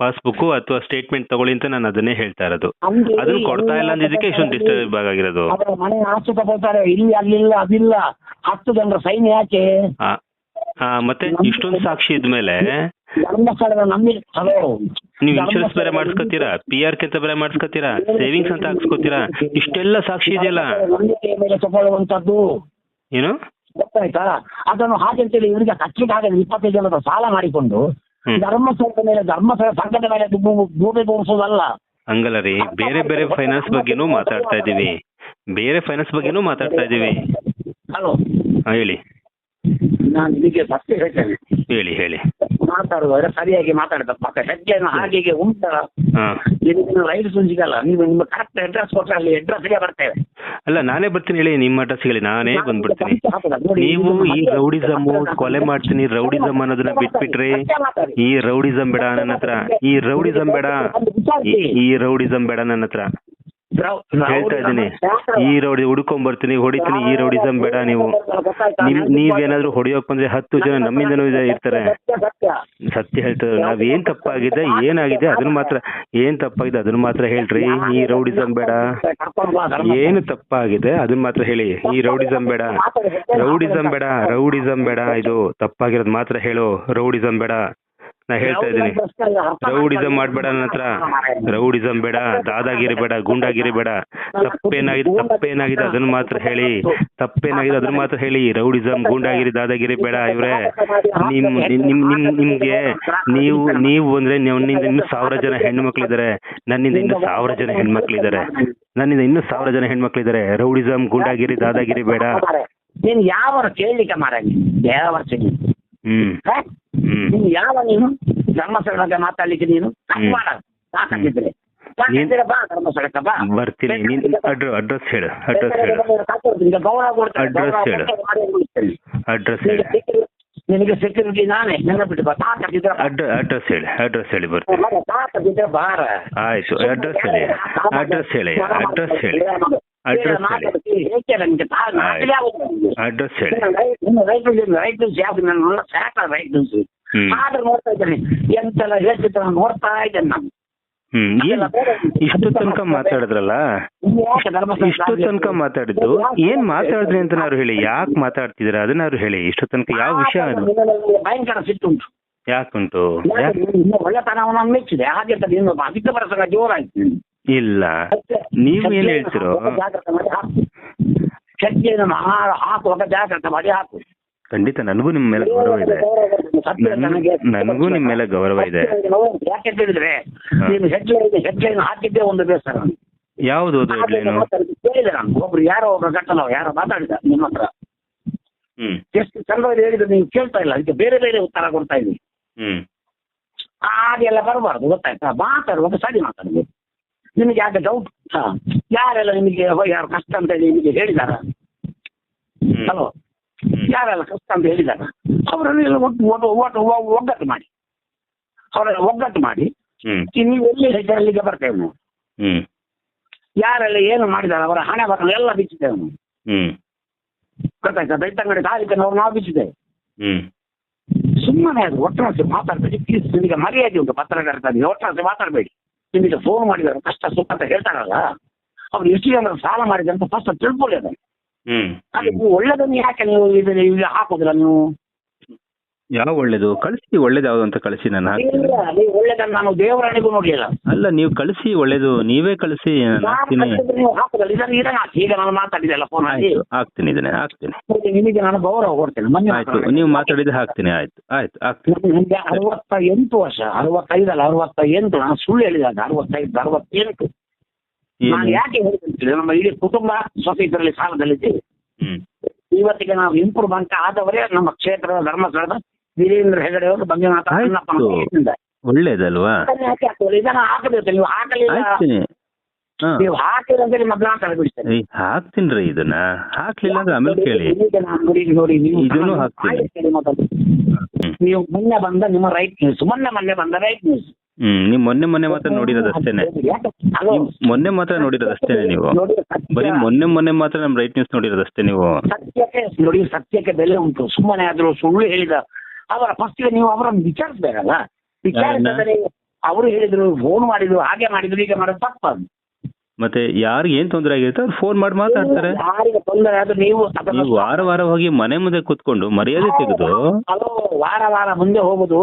ಪಾಸ್ಬುಕ್ ಅಥವಾ ಸ್ಟೇಟ್ಮೆಂಟ್ ತಗೊಳ್ಳಿ ಅಂತ ನಾನು ಅದನ್ನೇ ಹೇಳ್ತಾ ಇರೋದು. ಹಂಗೆ ಅದನ್ನ ಕೊಡ್ತಾ ಇಲ್ಲ ಅಂದಿದ್ದಕ್ಕೆ ಇಷ್ಟೊಂದು ಡಿಸ್ಟರ್ಬ್ ಆಗಿರೋದು. ಅವರ ಮನೆ ಆಚೆ ತಗೊಳ್ತಾರೆ ಇಲ್ಲಿ ಅಲ್ಲಿಲ್ಲ ಅದಿಲ್ಲ. ಹತ್ತು ಜನರ ಸೈನ್ ಯಾಕೆ? ಆ, ಆ, ಮತ್ತೆ ಇಷ್ಟೊಂದು ಸಾಕ್ಷಿ ಇದ್ಮೇಲೆ ಧರ್ಮಸ್ಥಳದ ನಂಬಿ ಹಲೋ. ನೀವು ಇನ್ಶೂರೆನ್ಸ್ ಬೇರೆ ಮಾಡಿಸ್ಕೊತೀರಾ? ಪಿ ಆರ್ ಕೆ ಅಂತ ಬೇರೆ ಮಾಡಿಸ್ಕೊತೀರಾ? ಸೇವಿಂಗ್ಸ್ ಅಂತ ಹಾಕ್ಸ್ಕೊತೀರಾ? ಇಷ್ಟೆಲ್ಲ ಸಾಕ್ಷಿ ಇದೆಯಲ್ಲ? ನಂಬಿಕೆಯ ಮೇಲೆ ತಗೊಳ್ಳುವಂತದ್ದು ಏನು? ಗೊತ್ತಾಯ್ತಾ? ಅದನ್ನು ಹಾಗೆ ಅಂತೇಳಿ ಇವರಿಗೆ ಕಚ್ಚಲಿಕ್ಕೆ ಆಗಲ್ಲ ಇಪ್ಪತ್ತೈದು ಜನದ ಸಾಲ ಮಾಡಿಕೊಂಡು ಹ್ಮ್. ಸಂಘಟನೆ ಧರ್ಮ ಸಂಘಟನೆ ಮೇಲೆ ಭೂಮಿ ಭೂಮಿಸೋದಲ್ಲ ಹಂಗಲ್ಲ ರೀ. ಬೇರೆ ಬೇರೆ ಫೈನಾನ್ಸ್ ಬಗ್ಗೆನೂ ಮಾತಾಡ್ತಾ ಇದೀವಿ ಬೇರೆ ಫೈನಾನ್ಸ್ ಬಗ್ಗೆನೂ ಮಾತಾಡ್ತಾ ಇದೀವಿ ಹಲೋ. ಹೇಳಿ. ನಾನು ನಿಮಗೆ ಸತ್ಯ ಹೇಳ್ತೇನೆ. ಹೇಳಿ ಹೇಳಿ. ಮಾತಾಡುವಾಗ ಸರಿಯಾಗಿ ಮಾತಾಡಿದ ಪಕ್ಕ ಹೆಜ್ಜೆಯನ್ನು ಹಾಗೆ ಉಂಟಲ್ಲ. ಇದು ರೈಟ್ ಸಿಗಲ್ಲ ನೀವು ನಿಮ್ಮ ಕರೆಕ್ಟ್ ಅಡ್ರೆಸ್ ಕೊಟ್ಟರೆ ಅಲ್ಲಿ ಅಡ್ರೆಸ್ಗೆ ಬರ್ತೇವೆ. ಅಲ್ಲ ನಾನೇ ಬರ್ತೀನಿ ಹೇಳಿ ನಿಮ್ಮ ಅಡ್ರೆಸ್ ಹೇಳಿ ನಾನೇ ಬಂದ್ಬಿಡ್ತೀನಿ. ನೀವು ಈ ರೌಡಿಸಮ್ ಕೊಲೆ ಮಾಡ್ತೀನಿ ರೌಡಿಸಮ್ ಅನ್ನೋದನ್ನ ಬಿಟ್ಬಿಟ್ರಿ ಈ ರೌಡಿಸಮ್ ಬೇಡ ನನ್ನ ಹತ್ರ ಈ ರೌಡಿಸಮ್ ಬೇಡ ಈ- ಈ ರೌಡಿಸಮ್ ಬೇಡ ನನ್ನ ಹತ್ರ. ಹೇಳ್ತಾ ಇದ್ದೀನಿ. ಈ ರೌಡಿ ಹುಡ್ಕೊಂಡ್ ಬರ್ತೀನಿ ಹೊಡಿತೀನಿ ಈ ರೌಡಿಸಮ್ ಬೇಡ ನೀವು. ನಿಮ್ ನೀವೇನಾದ್ರೂ ಹೊಡಿಯೋಕ್ ಬಂದ್ರೆ ಹತ್ತು ಜನ ನಮ್ಮಿಂದನು ಇದೆ ಇರ್ತಾರೆ. ಸತ್ಯ ಹೇಳ್ತಾರೆ ನಾವ್ ಏನ್ ತಪ್ಪಾಗಿದೆ ಏನಾಗಿದೆ ಅದನ್ನ ಮಾತ್ರ ಏನ್ ತಪ್ಪಾಗಿದೆ ಅದನ್ನ ಮಾತ್ರ ಹೇಳ್ರಿ. ಈ ರೌಡಿಸಮ್ ಬೇಡ. ಏನು ತಪ್ಪಾಗಿದೆ ಅದನ್ನ ಮಾತ್ರ ಹೇಳಿ. ಈ ರೌಡಿಸಮ್ ಬೇಡ. ರೌಡಿಸಮ್ ಬೇಡ ರೌಡಿಸಮ್ ಬೇಡ. ಇದು ತಪ್ಪಾಗಿರೋದ್ ಮಾತ್ರ ಹೇಳು. ರೌಡಿಸಮ್ ಬೇಡ. ನಾ ಹೇಳ್ತಾ ಇದ್ದೀನಿ. ರೌಡಿಸಂ ಮಾಡ್ಬೇಡ ನನ್ನ ಹತ್ರ. ರೌಡಿಸಂ ಬೇಡ ದಾದಾಗಿರಿ ಬೇಡ ಗುಂಡಾಗಿರಿ ಬೇಡ. ತಪ್ಪೇನಾಗಿದೆ ತಪ್ಪೇನಾಗಿದೆ ಅದನ್ನ ಮಾತ್ರ ಹೇಳಿ. ತಪ್ಪೇನಾಗಿದೆ ಅದನ್ನ ಮಾತ್ರ ಹೇಳಿ. ರೌಡಿಸಂ ಗುಂಡಾಗಿರಿ ದಾದಾಗಿರಿ ಬೇಡ ಇವ್ರೆ. ನಿಮ್ ನಿಮ್ ನಿಮ್ ನಿಮ್- ನಿಮ್ಗೆ ನೀವು ನೀವು ಅಂದ್ರೆ ನನ್ನಿಂದ ಇನ್ನು ಸಾವಿರ ಜನ ಹೆಣ್ಮಕ್ಳಿದ್ದಾರೆ ನನ್ನಿಂದ ಇನ್ನು ಸಾವಿರ ಜನ ಹೆಣ್ಮಕ್ಳಿದ್ದಾರೆ. ನನ್ನಿಂದ ಇನ್ನು ಸಾವಿರ ಜನ ಹೆಣ್ಮಕ್ಳಿದ್ದಾರೆ. ರೌಡಿಸಂ ಗುಂಡಾಗಿರಿ ದಾದಾಗಿರಿ ಬೇಡ. ನೀನ್ ಯಾವ ಕೇಳಲಿಕ್ಕೆ ಮಾರಾಗಿ ಯಾವ ನೀನು ಯಾವ ನೀನು? ಧರ್ಮಸ್ಥಳಕ್ಕೆ ಮಾತಾಡ್ಲಿಕ್ಕೆ ನೀನು. ಮಾಡ. ಸಾಕಾಗಿದ್ರೆ. ಬರ್ತೀನಿ. ನೀನ್ ಅಡ್ರೆಸ್ ಹೇಳು. ಅಡ್ರೆಸ್ ಹೇಳು. ಅಡ್ರೆಸ್ ನಿನಗೆ ಹೇಳು. ನಿನಗೆ ಸೆಕ್ಯೂರಿಟಿ ನಾನೇ. ನೆನಪಿಟ್ಟು ಬಾ. ಸಾಕಾಗಿದ್ರೆ ಬಾ. ಅಡ್ರ ಅಡ್ರೆಸ್ ಹೇಳಿ. ಅಡ್ರೆಸ್ ಹೇಳಿ ಬರ್ತೀನಿ. ಸಾಕಾಗಿದ್ರೆ ಬಾರ. ಆಯ್ತು. ಅಡ್ರೆಸ್ ಹೇಳಿ. ಅಡ್ರೆಸ್ ಹೇಳಿ. ಅಡ್ರೆಸ್ ಹೇಳಿ. ಅಡ್ರೆಸ್ ಹೇಳಿ. ಅಡ್ರೆಸ್ ಹೇಳಿ. ರೈಟ್ ರೈಟ್ ಸಾಕ ರೈಟ್ ನೋಡ್ತಾ ಇದ್ದೇನೆ ಎಂತೆಲ್ಲ ಹೇಳ್ತಿದ್ರು ನಾನು ನೋಡ್ತಾ ಇದ್ದೇನೆ ನಾನು. ಇಷ್ಟು ತನಕ ಮಾತಾಡಿದ್ರಲ್ಲ? ಇಷ್ಟು ತನಕ ಮಾತಾಡಿದ್ದು? ಏನ್ ಮಾತಾಡಿದ್ರಿ ಅಂತ ನಾವು ಹೇಳಿ ಯಾಕೆ ಅದನ್ನ ಅವ್ರು ಹೇಳಿ ಇಷ್ಟು ತನಕ ಯಾವ ವಿಷಯ ಭಯಂಕರ ಸಿಟ್ಟುಂಟು ಯಾಕುಂಟು ಒಳ್ಳೆತನ ನೀನು ಮೆಚ್ಚಿದೆ. ಹಾಗೆ ಅಂತ ನೀನು ಅಧಿಕ ಬರಸಲ ಜೋರಾಯ್ತು. ನೀನು. ಇಲ್ಲ. ನೀವು ಏನ್ ಹೇಳ್ತಿರೋ? ಜಾಗ್ರತೆ ಮಾಡಿ ಹಾಕು. ಶಕ್ತಿಯನ್ನು ಹಾಕುವಾಗ ಜಾಗ್ರತೆ ಮಾಡಿ ಹಾಕು. ಖಂಡಿತ ನನಗೂ ನಿಮ್ಮ ಮೇಲೆ ಗೌರವ ಇದೆ. ನನ್- ನನಗೂ ನಿಮ್ಮ ಮೇಲೆ ಗೌರವ ಇದೆ. ಯಾಕೆ ಹೇಳಿದ್ರೆ. ನೀನು ಹೆಡ್ಲೈನ್ ಹೆಡ್ಲೈನ್ ಹಾಕಿದ್ದೆ ಒಂದು ಬೇಸರ. ಯಾವುದು ಅದು ಹೆಡ್ಲೈನ್ ಕೇಳಿದೆ ನಾನು. ಒಬ್ರು ಯಾರೋ ಒಬ್ರು ಗಟ್ಟಲ ಯಾರೋ ಮಾತಾಡಿದ ನಿಮ್ಮ ಹತ್ರ. ಹ್ಮ್. ಎಷ್ಟು ಚಂದವಾಗಿ ಹೇಳಿದ್ರೆ ನೀವು ಕೇಳ್ತಾ ಇಲ್ಲ. ಅದಕ್ಕೆ ಬೇರೆ ಬೇರೆ ಉತ್ತರ ಕೊಡ್ತಾ ಇದ್ದೀನಿ. ಹ್ಮ್. ಹಾಗೆಲ್ಲ ಬರಬಾರ್ದು ಗೊತ್ತಾಯ್ತಾ? ಮಾತಾಡುವಾಗ ಸರಿ ಮಾತಾಡ್ಬೇಕು. ನಿಮಗೆ ಯಾಕೆ ಡೌಟ್ ಯಾರೆಲ್ಲ ನಿಮಗೆ ಯಾರು ಕಷ್ಟ ಅಂತ ಹೇಳಿ ನಿಮಗೆ ಹೇಳಿದಾರ? ಹಲೋ. ಯಾರೆಲ್ಲ ಕಷ್ಟ ಅಂತ ಹೇಳಿದಾರ? ಅವರನ್ನೆಲ್ಲ ಒಟ್ಟು ಒಗ್ಗಟ್ಟು ಮಾಡಿ. ಅವರೆಲ್ಲ ಒಗ್ಗಟ್ಟು ಮಾಡಿ. ನೀವು ಎಲ್ಲಿ ಹೆಸರಲ್ಲಿಗೆ ಬರ್ತೇವೆ ನಾವು ಯಾರೆಲ್ಲ ಏನು ಮಾಡಿದಾರೆ? ಅವರ ಹಣೆ ಬರಲು ಎಲ್ಲ ಬಿಚ್ಚಿದ್ದೇವೆ ನಾವು ಗೊತ್ತಾಯ್ತಾ? ಬೆಳ್ತಂಗಡಿ ಅವ್ರು ನಾವು ಬಿಚ್ಚಿದ್ದೇವೆ ಹ್ಮ್. ಸುಮ್ಮನೆ ಅದು ಒಟ್ಟರಾಸಿ ಮಾತಾಡ್ಬೇಡಿ. ಪ್ಲೀಸ್ ನಿಮಗೆ ಮರ್ಯಾದೆ ಉಂಟು ನೀವು ಒಟ್ಟರಾಸಿ ಮಾತಾಡಬೇಡಿ. ನಿಮಗೆ ಫೋನ್ ಮಾಡಿದಾರೆ ಕಷ್ಟ ಸುಖ ಅಂತ ಹೇಳ್ತಾರಲ್ಲ ಅವ್ರು ಎಷ್ಟು ಜನ ಸಾಲ ಮಾಡಿದ್ರೆ ಅಂತ ಫಸ್ಟ್ ತಿಳ್ಕೊಳ್ಳಿ ಅದನ್ನು. ಒಳ್ಳೇದನ್ನು ಯಾಕೆ ನೀವು ಇದನ್ನ ಹಾಕೋದಿಲ್ಲ ನೀವು? ಯಾವ ಒಳ್ಳೇದು? ಕಳಿಸಿ ಒಳ್ಳೇದು ಯಾವ್ದು ಅಂತ ಕಳಿಸಿ ನಾನು ಹಾಕ್ತೀನಿ ಇಲ್ಲ ನೀವು ಒಳ್ಳೆದನ್ನು ನಾನು ದೇವರಾಣಿಗೂ ನೋಡ್ಲಿಲ್ಲ ಅಲ್ಲ ನೀವು ಕಳಿಸಿ ಒಳ್ಳೇದು ನೀವೇ ಕಳಿಸಿ ನಾನು ಹಾಕ್ತೀನಿ. ಕಲಿಸಿದ್ರೆ ನೀವು ಹಾಕೋದಿಲ್ಲ ಇದನ್ನು ಇದನ್ನ ಹಾಕಿ. ಈಗ ನಾನು ಮಾತಾಡಿದೆಲ್ಲ ಫೋನ್ ಆಗಿ ಆಯ್ತು ಹಾಕ್ತೀನಿ ಇದನ್ನೇ ಹಾಕ್ತೀನಿ. ನಿಮಗೆ ನಾನು ಗೌರವ ಕೊಡ್ತೇನೆ ಮೊನ್ನೆ ಆಯ್ತು ನೀವು ಮಾತಾಡಿದ್ರೆ ಹಾಕ್ತೀನಿ ಆಯ್ತು ಆಯ್ತು ಹಾಕ್ತೀನಿ. ನನಗೆ ಅರವತ್ತ ಎಂಟು ವರ್ಷ ಅರವತ್ತೈದಲ್ಲ ಅರವತ್ತ ಎಂಟು ನಾನು ಸುಳ್ಳು ಹೇಳಿದಾಗ ಅರವತ್ತೈದು ಅರವತ್ತೆಂಟು. ನಾನು ಏನು? ಯಾಕೆ ಹೇಳಿದ್ರೆ ನಮ್ಮ ಇಡೀ ಕುಟುಂಬ ಸ್ವಲ್ಪ ಇದರಲ್ಲಿ ಸಾಲದಲ್ಲಿದ್ದೀವಿ. ಹ್ಮ್. ಇವತ್ತಿಗೆ ನಾವು ಇಂಪ್ರೂವ್ಮೆಂಟ್ ಆದವರೇ ನಮ್ಮ ಕ್ಷೇತ್ರದ ಧರ್ಮಸ್ಥಳದ ವೀರೇಂದ್ರ ಹೆಗಡೆ ಅವರು ಮಂಜುನಾಥ ಆಯ್ತು. ಅಣ್ಣಪ್ಪನ ಕೈಯಿಂದ. ಒಳ್ಳೇದಲ್ವಾ? ಇದನ್ನ ಯಾಕೆ ಹಾಕ್ತೀರಿ? ಇದನ್ನ ಹಾಕಬೇಕು. ನೀವು ಹಾಕಲಿಲ್ಲ. ಹಾಕ್ತೀನಿ ಹಾ. ನೀವು ಹಾಕಿರಂದ್ರೆ ನಿಮ್ಮ ಮಗ್ನ ಬಿಡ್ತೇನೆ. ಏಯ್, ಹಾಕ್ತೀನ್ರಿ ಇದನ್ನ. ಹಾಕ್ಲಿಲ್ಲ ಅಂದ್ರೆ ಆಮೇಲೆ ಕೇಳಿ. ನೋಡಿ ನೋಡಿ ನೀವು ಇದನ್ನು ಹಾಕ್ತೀನಿ. ಆಯ್ತು ಕೇಳಿ ಮೊದಲು. ಹ್ಮ್. ನೀವು ಮೊನ್ನೆ ಬಂದ ನಿಮ್ಮ ರೈಟ್ ನ್ಯೂಸ್ ಮೊನ್ನೆ ಮೊನ್ನೆ ಬಂದ ರೈಟ್ ನ್ಯೂಸ್ ಹ್ಮ್ ನೀವು ಮೊನ್ನೆ ಮೊನ್ನೆ ಮಾತ್ರ ನೋಡಿರೋದಷ್ಟೇನೆ. ಹಲೋ ನೀವು ಮೊನ್ನೆ ಮಾತ್ರ ನೋಡಿರೋದಷ್ಟೇನೆ ನೀವು. ನೋಡಿ, ಸತ್ಯ- ಬರೀ ಮೊನ್ನೆ ಮೊನ್ನೆ ಮಾತ್ರ ನಮ್ ರೈಟ್ ನ್ಯೂಸ್ ನೋಡಿರೋದಷ್ಟೇ ನೀವು. ಸತ್ಯಕ್ಕೆ ನೋಡಿ ಸತ್ಯಕ್ಕೆ ಬೆಲೆ ಉಂಟು. ಸುಮ್ಮನೆ ಆದ್ರೂ ಸುಳ್ಳು ಹೇಳಿದ ಅವರ ಫಸ್ಟ್ ನೀವು ಅವರನ್ನು ವಿಚಾರಿಸ್ಬೇಕಲ್ಲ? ವಿಚಾರಿಸಿದರೆ ಅವರು ಹೇಳಿದ್ರು ಫೋನ್ ಮಾಡಿದ್ರು ಹಾಗೆ ಮಾಡಿದ್ರು ಈಗ ಮಾಡೋದು ತಪ್ಪದು ಮತ್ತೆ ಯಾರಿಗೆ ಏನ್ ತೊಂದರೆ ಆಗಿರುತ್ತೆ? ಅವ್ರು ಫೋನ್ ಮಾಡಿ ಮಾತಾಡ್ತಾರೆ. ಯಾರಿಗೆ ತೊಂದರೆ ಆದ್ರೆ ನೀವು ವಾರ ವಾರ ಹೋಗಿ ಮನೆ ಮುಂದೆ ಕುತ್ಕೊಂಡು ಮರ್ಯಾದೆ ತೆಗೆದು ಅದು ವಾರ ವಾರ ಮುಂದೆ ಹೋಗುದು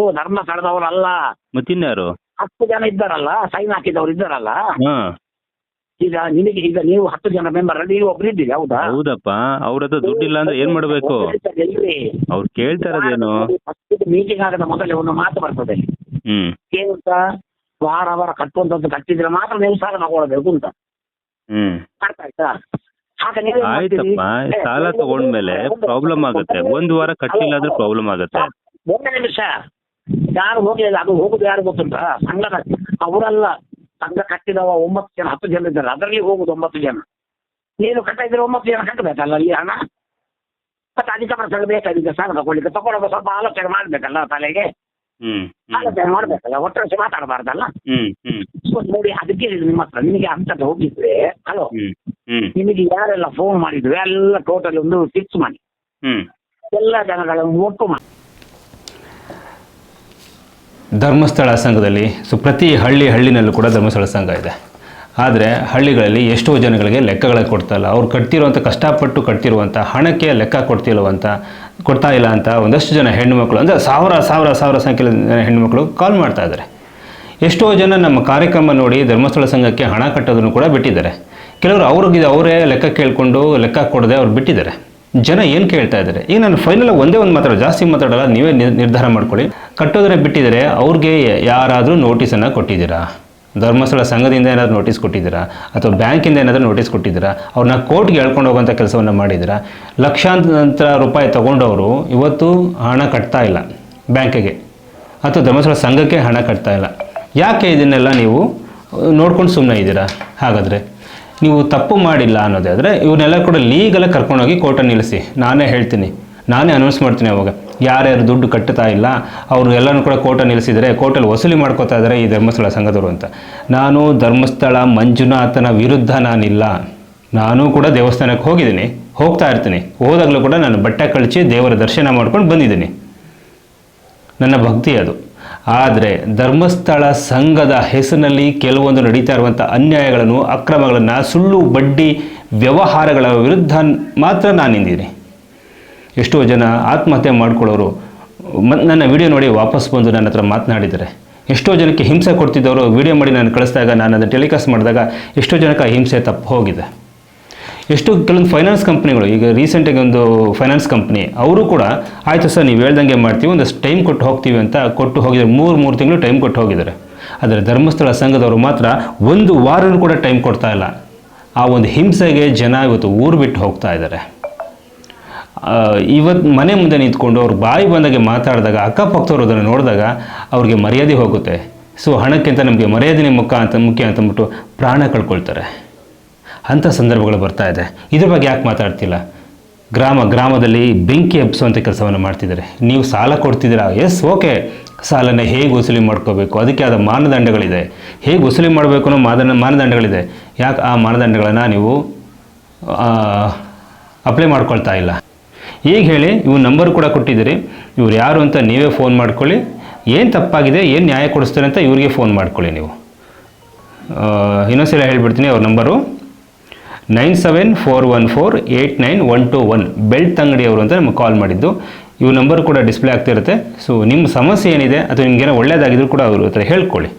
ಅಲ್ಲ ಮತ್ತಿನ್ಯಾರು? ಹತ್ತು ಜನ ಇದ್ದಾರಲ್ಲ ಸೈನ್ ಹಾಕಿದವರು ಇದ್ದಾರಲ್ಲ. ಈಗ ನಿಮಗೆ ಈಗ ನೀವು ಹತ್ತು ಜನ ಮೆಂಬರ್ ಅಲ್ಲಿ ನೀವು ಒಬ್ರು ಇದ್ದೀರಿ ಹೌದಾ? ಹೌದಪ್ಪ ಅವ್ರ ಹತ್ರ ದುಡ್ಡಿಲ್ಲ ಅಂದ್ರೆ ಏನ್ ಮಾಡ್ಬೇಕು? ಅವ್ರು ಕೇಳ್ತಾ ಇರೋದೇನು? ಮೀಟಿಂಗ್ ಆಗದ ಮೊದಲೇ ಒಂದು ಮಾತು ಬರ್ತದೆ. ಹ್ಮ್. ಅಂತ ವಾರ ವಾರ ಕಟ್ಟುವಂತದ್ದು ಕಟ್ಟಿದ್ರೆ ಮಾತ್ರ ನೀವು ಸಾಲ ತಗೊಳ್ಬೇಕು ಅಂತ. ಹ್ಮ್. ಅರ್ಥ ಆಯ್ತಾ? ಆಯ್ತಪ್ಪ ಸಾಲ ತಗೊಂಡ್ಮೇಲೆ ಪ್ರಾಬ್ಲಮ್ ಆಗುತ್ತೆ. ಒಂದ್ ವಾರ ಕಟ್ಟಿಲ್ಲ ಅಂದ್ರೆ ಪ್ರಾಬ್ಲಮ್ ಆಗುತ್ತೆ. ಒಂದು ನಿಮಿಷ. ಯಾರು ಹೋಗಿಲ್ಲ ಅದು ಹೋಗುದು ಯಾರು ಗೊತ್ತುಂಟ? ಸಂಘದ ಅವರಲ್ಲ. ಸಂಘ ಕಟ್ಟಿದವ ಒಂಬತ್ತು ಜನ ಹತ್ತು ಜನ ಇದ್ದಾರೆ. ಅದರಲ್ಲಿ ಹೋಗುದು ಒಂಬತ್ತು ಜನ. ನೀನು ಕಟ್ಟಿದ್ರೆ ಒಂಬತ್ತು ಜನ ಕಟ್ಟಬೇಕಲ್ಲ ಅಲ್ಲಿ ಹಣ? ಮತ್ತೆ ಅಧಿಕ ಪ್ರಸಂಗ ಬೇಕಾಗಿದೆ ಸಾಲ ತಗೊಳ್ಳಿಕ್ಕೆ ತಗೊಳ್ಳುವಾಗ ಸ್ವಲ್ಪ ಆಲೋಚನೆ ಮಾಡ್ಬೇಕಲ್ಲ ತಲೆಗೆ? ಆಲೋಚನೆ ಮಾಡ್ಬೇಕಲ್ಲ ಒಟ್ಟು ಮಾತಾಡಬಾರ್ದಲ್ಲ? ಹ್ಮ್ ಹ್ಮ್. ಸೊ ನೋಡಿ ಅದಕ್ಕೆ ನಿಮ್ಮ ಹತ್ರ. ನಿಮಗೆ ಅಂತ ಹೋಗಿದ್ರೆ ಹಲೋ? ನಿಮಗೆ ಯಾರೆಲ್ಲ ಫೋನ್ ಮಾಡಿದ್ರು ಎಲ್ಲ ಟೋಟಲ್ ಒಂದು ಫಿಕ್ಸ್ ಮಾಡಿ ಹ್ಮ್. ಎಲ್ಲ ಜನಗಳನ್ನು ಒಟ್ಟು ಮಾಡಿ. ಧರ್ಮಸ್ಥಳ ಸಂಘದಲ್ಲಿ ಸೊ ಪ್ರತಿ ಹಳ್ಳಿ ಹಳ್ಳಿನಲ್ಲೂ ಕೂಡ ಧರ್ಮಸ್ಥಳ ಸಂಘ ಇದೆ. ಆದರೆ ಹಳ್ಳಿಗಳಲ್ಲಿ ಎಷ್ಟೋ ಜನಗಳಿಗೆ ಲೆಕ್ಕಗಳೇ ಕೊಡ್ತಾ ಇಲ್ಲ. ಅವ್ರು ಕಟ್ತಿರುವಂಥ, ಕಷ್ಟಪಟ್ಟು ಕಟ್ತಿರುವಂಥ, ಹಣಕ್ಕೆ ಲೆಕ್ಕ ಕೊಡ್ತಿಲ್ಲವಂತ ಕೊಡ್ತಾ ಇಲ್ಲ ಅಂತ ಒಂದಷ್ಟು ಜನ ಹೆಣ್ಣುಮಕ್ಕಳು ಅಂದರೆ ಸಾವಿರ ಸಾವಿರ ಸಾವಿರ ಸಂಖ್ಯೆಯ ಹೆಣ್ಣುಮಕ್ಕಳು ಕಾಲ್ ಮಾಡ್ತಾ ಇದ್ದಾರೆ. ಎಷ್ಟೋ ಜನ ನಮ್ಮ ಕಾರ್ಯಕ್ರಮ ನೋಡಿ ಧರ್ಮಸ್ಥಳ ಸಂಘಕ್ಕೆ ಹಣ ಕಟ್ಟೋದನ್ನು ಕೂಡ ಬಿಟ್ಟಿದ್ದಾರೆ. ಕೆಲವರು ಅವ್ರಿಗೆ ಅವರೇ ಲೆಕ್ಕ ಕೇಳಿಕೊಂಡು ಲೆಕ್ಕ ಕೊಡದೆ ಅವ್ರು ಬಿಟ್ಟಿದ್ದಾರೆ. ಜನ ಏನು ಕೇಳ್ತಾ ಇದ್ದಾರೆ? ಈಗ ನಾನು ಫೈನಲ್ ಒಂದೇ ಒಂದು ಮಾತಾಡೋ ಜಾಸ್ತಿ ಮಾತಾಡಲ್ಲ, ನೀವೇ ನಿರ್- ನಿರ್ಧಾರ ಮಾಡ್ಕೊಳ್ಳಿ. ಕಟ್ಟೋದ್ರೆ ಬಿಟ್ಟಿದ್ದಾರೆ, ಅವ್ರಿಗೆ ಯಾರಾದರೂ ನೋಟಿಸನ್ನು ಕೊಟ್ಟಿದ್ದೀರಾ? ಧರ್ಮಸ್ಥಳ ಸಂಘದಿಂದ ಏನಾದರೂ ನೋಟಿಸ್ ಕೊಟ್ಟಿದ್ದೀರಾ? ಅಥವಾ ಬ್ಯಾಂಕಿಂದ ಏನಾದರೂ ನೋಟಿಸ್ ಕೊಟ್ಟಿದ್ದೀರಾ? ಅವ್ರನ್ನ ಕೋರ್ಟ್ಗೆ ಹೇಳ್ಕೊಂಡು ಹೋಗುವಂಥ ಕೆಲಸವನ್ನು ಮಾಡಿದ್ದೀರಾ? ಲಕ್ಷಾಂತರ ರೂಪಾಯಿ ತೊಗೊಂಡವರು ಇವತ್ತು ಹಣ ಕಟ್ತಾ ಇಲ್ಲ ಬ್ಯಾಂಕಿಗೆ. ಅಥವಾ ಧರ್ಮಸ್ಥಳ ಸಂಘಕ್ಕೆ ಹಣ ಕಟ್ತಾ ಇಲ್ಲ. ಯಾಕೆ ಇದನ್ನೆಲ್ಲ ನೀವು ನೋಡ್ಕೊಂಡು ಸುಮ್ಮನೆ ಇದ್ದೀರಾ? ಹಾಗಾದರೆ ನೀವು ತಪ್ಪು ಮಾಡಿಲ್ಲ ಅನ್ನೋದಾದರೆ ಇವನ್ನೆಲ್ಲ ಕೂಡ ಲೀಗಲ್ಲೇ ಕರ್ಕೊಂಡೋಗಿ ಕೋರ್ಟಲ್ಲಿ ನಿಲ್ಲಿಸಿ. ನಾನೇ ಹೇಳ್ತೀನಿ. ನಾನೇ ಅನೌನ್ಸ್ ಮಾಡ್ತೀನಿ ಅವಾಗ. ಯಾರ್ಯಾರು ದುಡ್ಡು ಕಟ್ಟುತ್ತಾ ಇಲ್ಲ ಅವರು ಎಲ್ಲರೂ ಕೂಡ ಕೋರ್ಟಲ್ಲಿ ನಿಲ್ಲಿಸಿದರೆ ಕೋರ್ಟಲ್ಲಿ ವಸೂಲಿ ಮಾಡ್ಕೋತಾ ಇದ್ದಾರೆ ಈ ಧರ್ಮಸ್ಥಳ ಸಂಘದವರು ಅಂತ. ನಾನು ಧರ್ಮಸ್ಥಳ ಮಂಜುನಾಥನ ವಿರುದ್ಧ ನಾನಿಲ್ಲ. ನಾನು ಕೂಡ ದೇವಸ್ಥಾನಕ್ಕೆ ಹೋಗಿದ್ದೀನಿ. ಹೋಗ್ತಾ ಇರ್ತೀನಿ. ಹೋದಾಗಲೂ ಕೂಡ ನಾನು ಬಟ್ಟೆ ಕಳಿಸಿ ದೇವರ ದರ್ಶನ ಮಾಡ್ಕೊಂಡು ಬಂದಿದ್ದೀನಿ. ನನ್ನ ಭಕ್ತಿ ಅದು. ಆದರೆ ಧರ್ಮಸ್ಥಳ ಸಂಘದ ಹೆಸರಿನಲ್ಲಿ ಕೆಲವೊಂದು ನಡೀತಾ ಇರುವಂಥ ಅನ್ಯಾಯಗಳನ್ನು, ಅಕ್ರಮಗಳನ್ನು, ಸುಳ್ಳು, ಬಡ್ಡಿ, ವ್ಯವಹಾರಗಳ ವಿರುದ್ಧ ಮಾತ್ರ ನಾನು ಎಷ್ಟೋ ಜನ ಆತ್ಮಹತ್ಯೆ ಮಾಡ್ಕೊಳ್ಳೋರು ನನ್ನ ವಿಡಿಯೋ ನೋಡಿ ವಾಪಸ್ ಬಂದು ನನ್ನ ಹತ್ರ ಮಾತನಾಡಿದ್ದಾರೆ. ಎಷ್ಟೋ ಜನಕ್ಕೆ ಹಿಂಸೆ ಕೊಡ್ತಿದ್ದವರು, ವಿಡಿಯೋ ಮಾಡಿ ನಾನು ಕಳಿಸಿದಾಗ ನಾನು ಅದನ್ನು ಟೆಲಿಕಾಸ್ಟ್ ಮಾಡಿದಾಗ ಎಷ್ಟೋ ಜನಕ್ಕೆ ಹಿಂಸೆ ತಪ್ಪು ಹೋಗಿದೆ. ಎಷ್ಟು ಕೆಲವೊಂದು ಫೈನಾನ್ಸ್ ಕಂಪ್ನಿಗಳು ಈಗ ರೀಸೆಂಟಾಗಿ ಒಂದು ಫೈನಾನ್ಸ್ ಕಂಪ್ನಿ ಅವರು ಕೂಡ, ಆಯಿತು ಸರ್, ನೀವು ಹೇಳ್ದಂಗೆ ಮಾಡ್ತೀವಿ, ಒಂದಷ್ಟು ಟೈಮ್ ಕೊಟ್ಟು ಹೋಗ್ತೀವಿ ಅಂತ ಕೊಟ್ಟು ಹೋಗಿದ್ದಾರೆ. ಮೂರು ಮೂರು ತಿಂಗಳು ಟೈಮ್ ಕೊಟ್ಟು ಹೋಗಿದ್ದಾರೆ. ಆದರೆ ಧರ್ಮಸ್ಥಳ ಸಂಘದವರು ಮಾತ್ರ ಒಂದು ವಾರನೂ ಕೂಡ ಟೈಮ್ ಕೊಡ್ತಾ ಇಲ್ಲ. ಆ ಒಂದು ಹಿಂಸೆಗೆ ಜನ ಇವತ್ತು ಊರು ಬಿಟ್ಟು ಹೋಗ್ತಾ ಇದ್ದಾರೆ. ಇವತ್ತು ಮನೆ ಮುಂದೆ ನಿಂತ್ಕೊಂಡು ಅವ್ರ ಬಾಯಿ ಬಂದಾಗೆ ಮಾತಾಡಿದಾಗ, ಅಕ್ಕಪಕ್ಕದವ್ರು ಅದನ್ನು ನೋಡಿದಾಗ ಅವ್ರಿಗೆ ಮರ್ಯಾದೆ ಹೋಗುತ್ತೆ. ಸೊ ಹಣಕ್ಕಿಂತ ನಮಗೆ ಮರ್ಯಾದೆ ಮುಖ ಅಂತ, ಮುಖ್ಯ ಅಂತಂದ್ಬಿಟ್ಟು ಪ್ರಾಣ ಕಳ್ಕೊಳ್ತಾರೆ. ಅಂಥ ಸಂದರ್ಭಗಳು ಬರ್ತಾ ಇದೆ. ಇದ್ರ ಬಗ್ಗೆ ಯಾಕೆ ಮಾತಾಡ್ತಿಲ್ಲ? ಗ್ರಾಮ, ಗ್ರಾಮದಲ್ಲಿ ಬೆಂಕಿ ಎಬ್ಬಿಸುವಂಥ ಕೆಲಸವನ್ನು ಮಾಡ್ತಿದ್ದಾರೆ. ನೀವು ಸಾಲ ಕೊಡ್ತಿದ್ದೀರಾ? ಎಸ್ ಓಕೆ ಸಾಲನ ಹೇಗೆ ವಸೂಲಿ ಮಾಡ್ಕೋಬೇಕು? ಅದಕ್ಕೆ ಆದ ಮಾನದಂಡಗಳಿದೆ. ಹೇಗೆ ವಸೂಲಿ ಮಾಡಬೇಕು ಅನ್ನೋ ಮಾದ ಮಾನದಂಡಗಳಿದೆ. ಯಾಕೆ ಆ ಮಾನದಂಡಗಳನ್ನು ನೀವು ಅಪ್ಲೈ ಮಾಡ್ಕೊಳ್ತಾ ಇಲ್ಲ? ಈಗ ಹೇಳಿ ಇವ್ರು ನಂಬರ್ ಕೂಡ ಕೊಟ್ಟಿದ್ದೀರಿ. ಇವ್ರು ಯಾರು ಅಂತ ನೀವೇ ಫೋನ್ ಮಾಡ್ಕೊಳ್ಳಿ. ಏನು ತಪ್ಪಾಗಿದೆ, ಏನು ನ್ಯಾಯ ಕೊಡಿಸ್ತಾರೆ ಅಂತ ಇವ್ರಿಗೆ ಫೋನ್ ಮಾಡ್ಕೊಳ್ಳಿ ನೀವು. ಇನ್ನೊಂದ್ಸಲ ಹೇಳಿಬಿಡ್ತೀನಿ ಅವ್ರ number nine seven four one four eight nine one two one. Belt ಅಂಗಡಿಯವರು ಅಂತ ನಮಗೆ ಕಾಲ್ ಮಾಡಿದ್ದು. ಇವು ನಂಬರ್ ಕೂಡ ಡಿಸ್ಪ್ಲೇ ಆಗ್ತಿರುತ್ತೆ. ಸೊ ನಿಮ್ಮ ಸಮಸ್ಯೆ ಏನಿದೆ ಅಥವಾ ಹಿಂಗೇನೋ ಒಳ್ಳೆಯದಾಗಿದ್ರು ಕೂಡ ಅವ್ರ ಹತ್ರ ಹೇಳ್ಕೊಳ್ಳಿ.